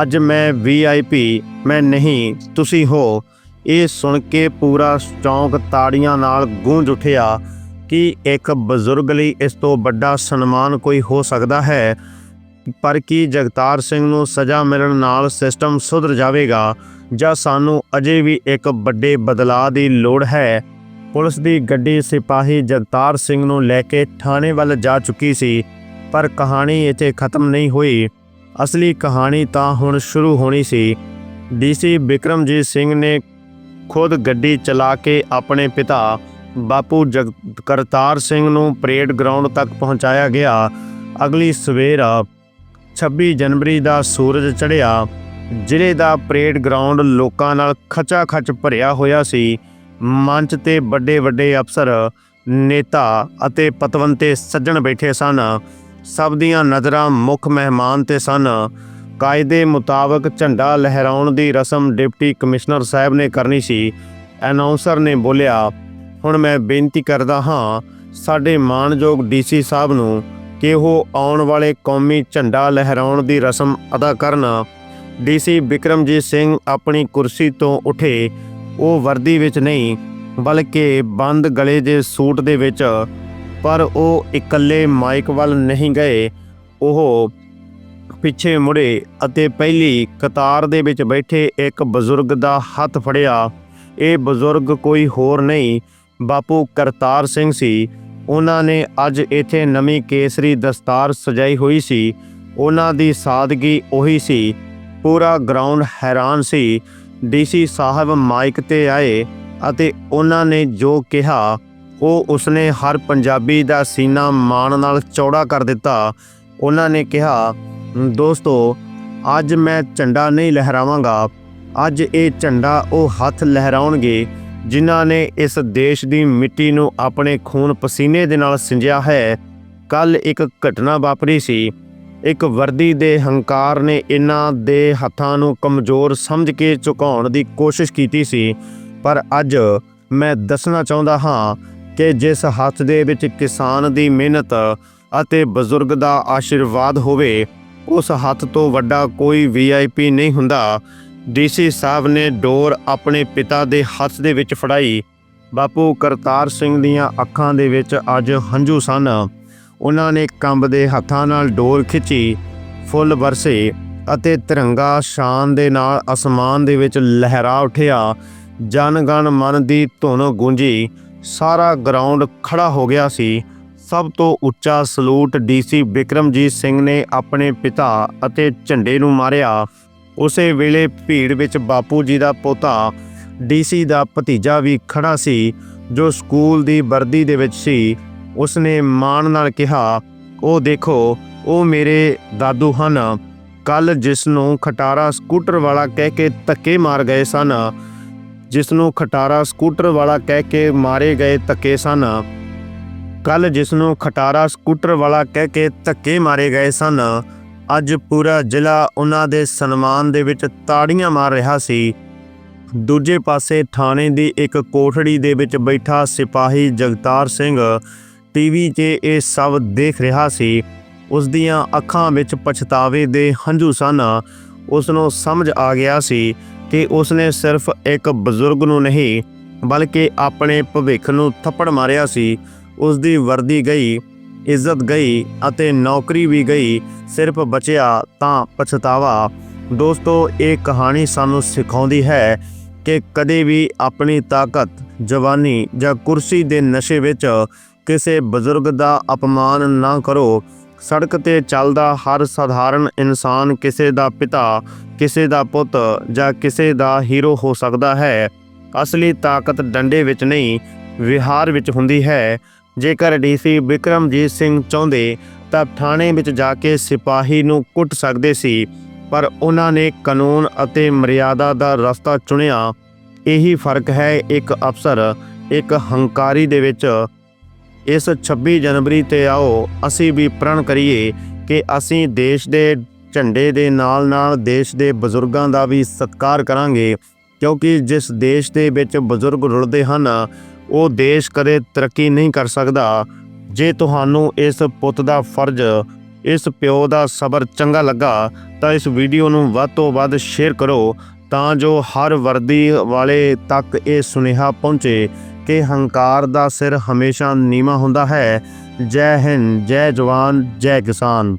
ਅੱਜ ਮੈਂ ਵੀਆਈਪੀ, ਮੈਂ ਨਹੀਂ, ਤੁਸੀਂ ਹੋ। ਇਹ ਸੁਣ ਕੇ ਪੂਰਾ ਚੌਂਕ ਤਾੜੀਆਂ ਨਾਲ ਗੂੰਜ ਉੱਠਿਆ। ਕੀ ਇੱਕ ਬਜ਼ੁਰਗ ਲਈ ਇਸ ਤੋਂ ਵੱਡਾ ਸਨਮਾਨ ਕੋਈ ਹੋ ਸਕਦਾ ਹੈ? ਪਰ ਕੀ ਜਗਤਾਰ ਸਿੰਘ ਨੂੰ ਸਜ਼ਾ ਮਿਲਣ ਨਾਲ ਸਿਸਟਮ ਸੁਧਰ ਜਾਵੇਗਾ ਜਾਂ ਸਾਨੂੰ ਅਜੇ ਵੀ ਇੱਕ ਵੱਡੇ ਬਦਲਾਅ ਦੀ ਲੋੜ ਹੈ? ਪੁਲਿਸ ਦੀ ਗੱਡੀ ਸਿਪਾਹੀ ਜਗਤਾਰ ਸਿੰਘ ਨੂੰ ਲੈ ਕੇ ਥਾਣੇ ਵੱਲ ਜਾ ਚੁੱਕੀ ਸੀ, ਪਰ ਕਹਾਣੀ ਇੱਥੇ ਖਤਮ ਨਹੀਂ ਹੋਈ। ਅਸਲੀ ਕਹਾਣੀ ਤਾਂ ਹੁਣ ਸ਼ੁਰੂ ਹੋਣੀ ਸੀ। ਡੀਸੀ ਬਿਕਰਮਜੀਤ ਸਿੰਘ ਨੇ ਖੁਦ ਗੱਡੀ ਚਲਾ ਕੇ ਆਪਣੇ ਪਿਤਾ ਬਾਪੂ ਜਗ, ਕਰਤਾਰ ਸਿੰਘ ਨੂੰ ਪਰੇਡ ਗਰਾਊਂਡ ਤੱਕ ਪਹੁੰਚਾਇਆ ਗਿਆ। ਅਗਲੀ ਸਵੇਰ 26 ਜਨਵਰੀ ਦਾ ਸੂਰਜ ਚੜ੍ਹਿਆ। ਜ਼ਿਲ੍ਹੇ ਦਾ ਪਰੇਡ ਗਰਾਊਂਡ ਲੋਕਾਂ ਨਾਲ ਖਚਾ ਖਚ ਭਰਿਆ ਹੋਇਆ ਸੀ। ਮੰਚ ਤੇ ਵੱਡੇ ਵੱਡੇ ਅਫਸਰ, ਨੇਤਾ ਅਤੇ ਪਤਵੰਤੇ ਸੱਜਣ ਬੈਠੇ ਸਨ। ਸਭ ਦੀਆਂ ਨਜ਼ਰਾਂ ਮੁੱਖ ਮਹਿਮਾਨ ਤੇ ਸਨ। ਕਾਇਦੇ ਮੁਤਾਬਕ ਝੰਡਾ ਲਹਿਰਾਉਣ ਦੀ ਰਸਮ ਡਿਪਟੀ ਕਮਿਸ਼ਨਰ ਸਾਹਿਬ ਨੇ ਕਰਨੀ ਸੀ। ਅਨਾਉਂਸਰ ਨੇ ਬੋਲਿਆ ਹੁਣ ਮੈਂ ਬੇਨਤੀ ਕਰਦਾ ਹਾਂ, ਸਾਡੇ ਮਾਣਯੋਗ ਡੀਸੀ ਸਾਹਿਬ ਨੂੰ ਕਿ ਉਹ ਆਉਣ ਵਾਲੇ ਕੌਮੀ ਝੰਡਾ ਲਹਿਰਾਉਣ ਦੀ ਰਸਮ ਅਦਾ ਕਰਨ। ਡੀਸੀ ਬਿਕਰਮਜੀਤ ਸਿੰਘ ਆਪਣੀ ਕੁਰਸੀ ਤੋਂ ਉੱਠੇ। ਉਹ ਵਰਦੀ ਵਿੱਚ ਨਹੀਂ, ਬਲਕਿ ਬੰਦ ਗਲੇ ਦੇ ਸੂਟ ਦੇ ਵਿੱਚ, ਪਰ ਉਹ ਇਕੱਲੇ ਮਾਈਕ ਵੱਲ ਨਹੀਂ ਗਏ। ਉਹ ਪਿੱਛੇ ਮੁੜੇ ਅਤੇ ਪਹਿਲੀ ਕਤਾਰ ਦੇ ਵਿੱਚ ਬੈਠੇ ਇੱਕ ਬਜ਼ੁਰਗ ਦਾ ਹੱਥ ਫੜਿਆ। ਇਹ ਬਜ਼ੁਰਗ ਕੋਈ ਹੋਰ ਨਹੀਂ ਬਾਪੂ ਕਰਤਾਰ ਸਿੰਘ ਸੀ। ਉਹਨਾਂ ਨੇ ਅੱਜ ਇੱਥੇ ਨਵੀਂ ਕੇਸਰੀ ਦਸਤਾਰ ਸਜਾਈ ਹੋਈ ਸੀ। ਉਹਨਾਂ ਦੀ ਸਾਦਗੀ ਉਹੀ ਸੀ। ਪੂਰਾ ਗਰਾਊਂਡ ਹੈਰਾਨ ਸੀ। ਡੀਸੀ ਸਾਹਿਬ ਮਾਈਕ ਤੇ ਆਏ ਅਤੇ ਉਹਨਾਂ ਨੇ ਜੋ ਕਿਹਾ, ਉਹ ਉਸਨੇ ਹਰ ਪੰਜਾਬੀ ਦਾ ਸੀਨਾ ਮਾਣ ਨਾਲ ਚੌੜਾ ਕਰ ਦਿੱਤਾ। ਉਹਨਾਂ ਨੇ ਕਿਹਾ, ਦੋਸਤੋ, ਅੱਜ ਮੈਂ ਝੰਡਾ ਨਹੀਂ ਲਹਿਰਾਵਾਂਗਾ। ਅੱਜ ਇਹ ਝੰਡਾ ਉਹ ਹੱਥ ਲਹਿਰਾਉਣਗੇ ਜਿਨ੍ਹਾਂ ਨੇ ਇਸ ਦੇਸ਼ ਦੀ ਮਿੱਟੀ ਨੂੰ ਆਪਣੇ ਖੂਨ ਪਸੀਨੇ ਦੇ ਨਾਲ ਸਿੰਜਿਆ ਹੈ, ਕੱਲ ਇੱਕ ਘਟਨਾ ਵਾਪਰੀ ਸੀ। ਇੱਕ ਵਰਦੀ ਦੇ ਹੰਕਾਰ ਨੇ ਇਹਨਾਂ ਦੇ ਹੱਥਾਂ ਨੂੰ ਕਮਜ਼ੋਰ ਸਮਝ ਕੇ ਝੁਕਾਉਣ ਦੀ ਕੋਸ਼ਿਸ਼ ਕੀਤੀ ਸੀ, ਪਰ ਅੱਜ ਮੈਂ ਦੱਸਣਾ ਚਾਹੁੰਦਾ ਹਾਂ ਕਿ ਜਿਸ ਹੱਥ ਦੇ ਵਿੱਚ ਕਿਸਾਨ ਦੀ ਮਿਹਨਤ ਅਤੇ ਬਜ਼ੁਰਗ ਦਾ ਆਸ਼ੀਰਵਾਦ ਹੋਵੇ, ਉਸ ਹੱਥ ਤੋਂ ਵੱਡਾ ਕੋਈ ਵੀਆਈਪੀ ਨਹੀਂ ਹੁੰਦਾ। ਡੀਸੀ ਸਾਹਿਬ ਨੇ ਡੋਰ ਆਪਣੇ ਪਿਤਾ ਦੇ ਹੱਥ ਦੇ ਵਿੱਚ ਫੜਾਈ। ਬਾਪੂ ਕਰਤਾਰ ਸਿੰਘ ਦੀਆਂ ਅੱਖਾਂ ਦੇ ਵਿੱਚ ਅੱਜ ਹੰਝੂ ਸਨ। ਉਹਨਾਂ ਨੇ ਕੰਬਦੇ ਹੱਥਾਂ ਨਾਲ ਡੋਰ ਖਿੱਚੀ, ਫੁੱਲ ਵਰਸੇ ਅਤੇ ਤਿਰੰਗਾ ਸ਼ਾਨ ਦੇ ਨਾਲ ਅਸਮਾਨ ਦੇ ਵਿੱਚ ਲਹਿਰਾ ਉੱਠਿਆ। ਜਨ ਗਣ ਮਨ ਦੀ ਧੁਨ ਗੂੰਜੀ, ਸਾਰਾ ਗਰਾਊਂਡ ਖੜਾ ਹੋ ਗਿਆ ਸੀ। ਸਭ ਤੋਂ ਉੱਚਾ ਸਲੂਟ ਡੀਸੀ ਬਿਕਰਮਜੀਤ ਸਿੰਘ ਨੇ ਆਪਣੇ ਪਿਤਾ ਅਤੇ ਝੰਡੇ ਨੂੰ ਮਾਰਿਆ। ਉਸੇ ਵੇਲੇ ਭੀੜ ਵਿੱਚ ਬਾਪੂ ਜੀ ਦਾ ਪੋਤਾ ਡੀਸੀ ਦਾ ਭਤੀਜਾ ਵੀ ਖੜਾ ਸੀ, ਜੋ ਸਕੂਲ ਦੀ ਵਰਦੀ ਦੇ ਵਿੱਚ ਸੀ। ਉਸਨੇ ਮਾਣ ਨਾਲ ਕਿਹਾ, ਉਹ ਦੇਖੋ, ਉਹ ਮੇਰੇ ਦਾਦੂ ਹਨ। ਕੱਲ ਜਿਸ ਨੂੰ ਖਟਾਰਾ ਸਕੂਟਰ ਵਾਲਾ ਕਹਿ ਕੇ ਧੱਕੇ ਮਾਰ ਗਏ ਸਨ, ਜਿਸ ਨੂੰ ਖਟਾਰਾ ਸਕੂਟਰ ਵਾਲਾ ਕਹਿ ਕੇ ਮਾਰੇ ਗਏ ਧੱਕੇ ਸਨ। ਕੱਲ ਜਿਸ ਨੂੰ ਖਟਾਰਾ ਸਕੂਟਰ ਵਾਲਾ ਕਹਿ ਕੇ ਧੱਕੇ ਮਾਰੇ ਗਏ ਸਨ ਅੱਜ ਪੂਰਾ ਜ਼ਿਲ੍ਹਾ ਉਹਨਾਂ ਦੇ ਸਨਮਾਨ ਦੇ ਵਿੱਚ ਤਾੜੀਆਂ ਮਾਰ ਰਿਹਾ ਸੀ। ਦੂਜੇ ਪਾਸੇ ਥਾਣੇ ਦੀ ਇੱਕ ਕੋਠੜੀ ਦੇ ਵਿੱਚ ਬੈਠਾ ਸਿਪਾਹੀ ਜਗਤਾਰ ਸਿੰਘ ਟੀਵੀ 'ਤੇ ਇਹ ਸਭ ਦੇਖ ਰਿਹਾ ਸੀ। ਉਸ ਦੀਆਂ ਅੱਖਾਂ ਵਿੱਚ ਪਛਤਾਵੇ ਦੇ ਹੰਝੂ ਸਨ। ਉਸ ਨੂੰ ਸਮਝ ਆ ਗਿਆ ਸੀ ਕਿ ਉਸਨੇ ਸਿਰਫ ਇੱਕ ਬਜ਼ੁਰਗ ਨੂੰ ਨਹੀਂ, ਬਲਕਿ ਆਪਣੇ ਭਵਿੱਖ ਨੂੰ ਥੱਪੜ ਮਾਰਿਆ ਸੀ। ਉਸ ਦੀ ਵਰਦੀ ਗਈ। ਇੱਜ਼ਤ ਗਈ ਅਤੇ ਨੌਕਰੀ ਵੀ ਗਈ, ਸਿਰਫ ਬਚਿਆ ਤਾਂ ਪਛਤਾਵਾ। ਦੋਸਤੋ, ਇਹ ਕਹਾਣੀ ਸਾਨੂੰ ਸਿਖਾਉਂਦੀ ਹੈ ਕਿ ਕਦੇ ਵੀ ਆਪਣੀ ਤਾਕਤ, ਜਵਾਨੀ ਜਾਂ ਕੁਰਸੀ ਦੇ ਨਸ਼ੇ ਵਿੱਚ ਕਿਸੇ ਬਜ਼ੁਰਗ ਦਾ ਅਪਮਾਨ ਨਾ ਕਰੋ। ਸੜਕ ਤੇ ਚੱਲਦਾ ਹਰ ਸਧਾਰਨ ਇਨਸਾਨ ਕਿਸੇ ਦਾ ਪਿਤਾ, ਕਿਸੇ ਦਾ ਪੁੱਤ ਜਾਂ ਕਿਸੇ ਦਾ ਹੀਰੋ ਹੋ ਸਕਦਾ ਹੈ। ਅਸਲੀ ਤਾਕਤ ਡੰਡੇ ਵਿੱਚ ਨਹੀਂ, ਵਿਹਾਰ ਵਿੱਚ ਹੁੰਦੀ ਹੈ। ਜੇਕਰ ਡੀਸੀ ਵਿਕਰਮਜੀਤ ਸਿੰਘ ਚਾਹੁੰਦੇ ਤਾਂ ਥਾਣੇ ਵਿੱਚ ਜਾ ਕੇ ਸਿਪਾਹੀ ਨੂੰ ਕੁੱਟ ਸਕਦੇ ਸੀ, ਪਰ ਉਹਨਾਂ ਨੇ ਕਾਨੂੰਨ ਅਤੇ ਮਰਿਆਦਾ ਦਾ ਰਸਤਾ ਚੁਣਿਆ। ਇਹੀ ਫ਼ਰਕ ਹੈ ਇੱਕ ਅਫਸਰ, ਇੱਕ ਹੰਕਾਰੀ ਦੇ ਵਿੱਚ। ਇਸ 26 ਜਨਵਰੀ ਤੇ ਆਓ, ਅਸੀਂ ਵੀ ਪ੍ਰਣ ਕਰੀਏ ਕਿ ਅਸੀਂ ਦੇਸ਼ ਦੇ ਝੰਡੇ ਦੇ ਨਾਲ-ਨਾਲ ਦੇਸ਼ ਦੇ ਬਜ਼ੁਰਗਾਂ ਦਾ ਵੀ ਸਤਿਕਾਰ ਕਰਾਂਗੇ, ਕਿਉਂਕਿ ਜਿਸ ਦੇਸ਼ ਦੇ ਵਿੱਚ ਬਜ਼ੁਰਗ ਰੁਲਦੇ ਹਨ ਉਹ ਦੇਸ਼ ਕਦੇ ਤਰੱਕੀ ਨਹੀਂ ਕਰ ਸਕਦਾ। ਜੇ ਤੁਹਾਨੂੰ ਇਸ ਪੁੱਤ ਦਾ ਫਰਜ਼, ਇਸ ਪਿਓ ਦਾ ਸਬਰ ਚੰਗਾ ਲੱਗਾ, ਤਾਂ ਇਸ ਵੀਡੀਓ ਨੂੰ ਵੱਧ ਤੋਂ ਵੱਧ ਸ਼ੇਅਰ ਕਰੋ, ਤਾਂ ਜੋ ਹਰ ਵਰਦੀ ਵਾਲੇ ਤੱਕ ਇਹ ਸੁਨੇਹਾ ਪਹੁੰਚੇ ਕਿ ਹੰਕਾਰ ਦਾ ਸਿਰ ਹਮੇਸ਼ਾ ਨੀਵਾ ਹੁੰਦਾ ਹੈ। ਜੈ ਹਿੰਦ, ਜੈ ਜਵਾਨ, ਜੈ ਕਿਸਾਨ।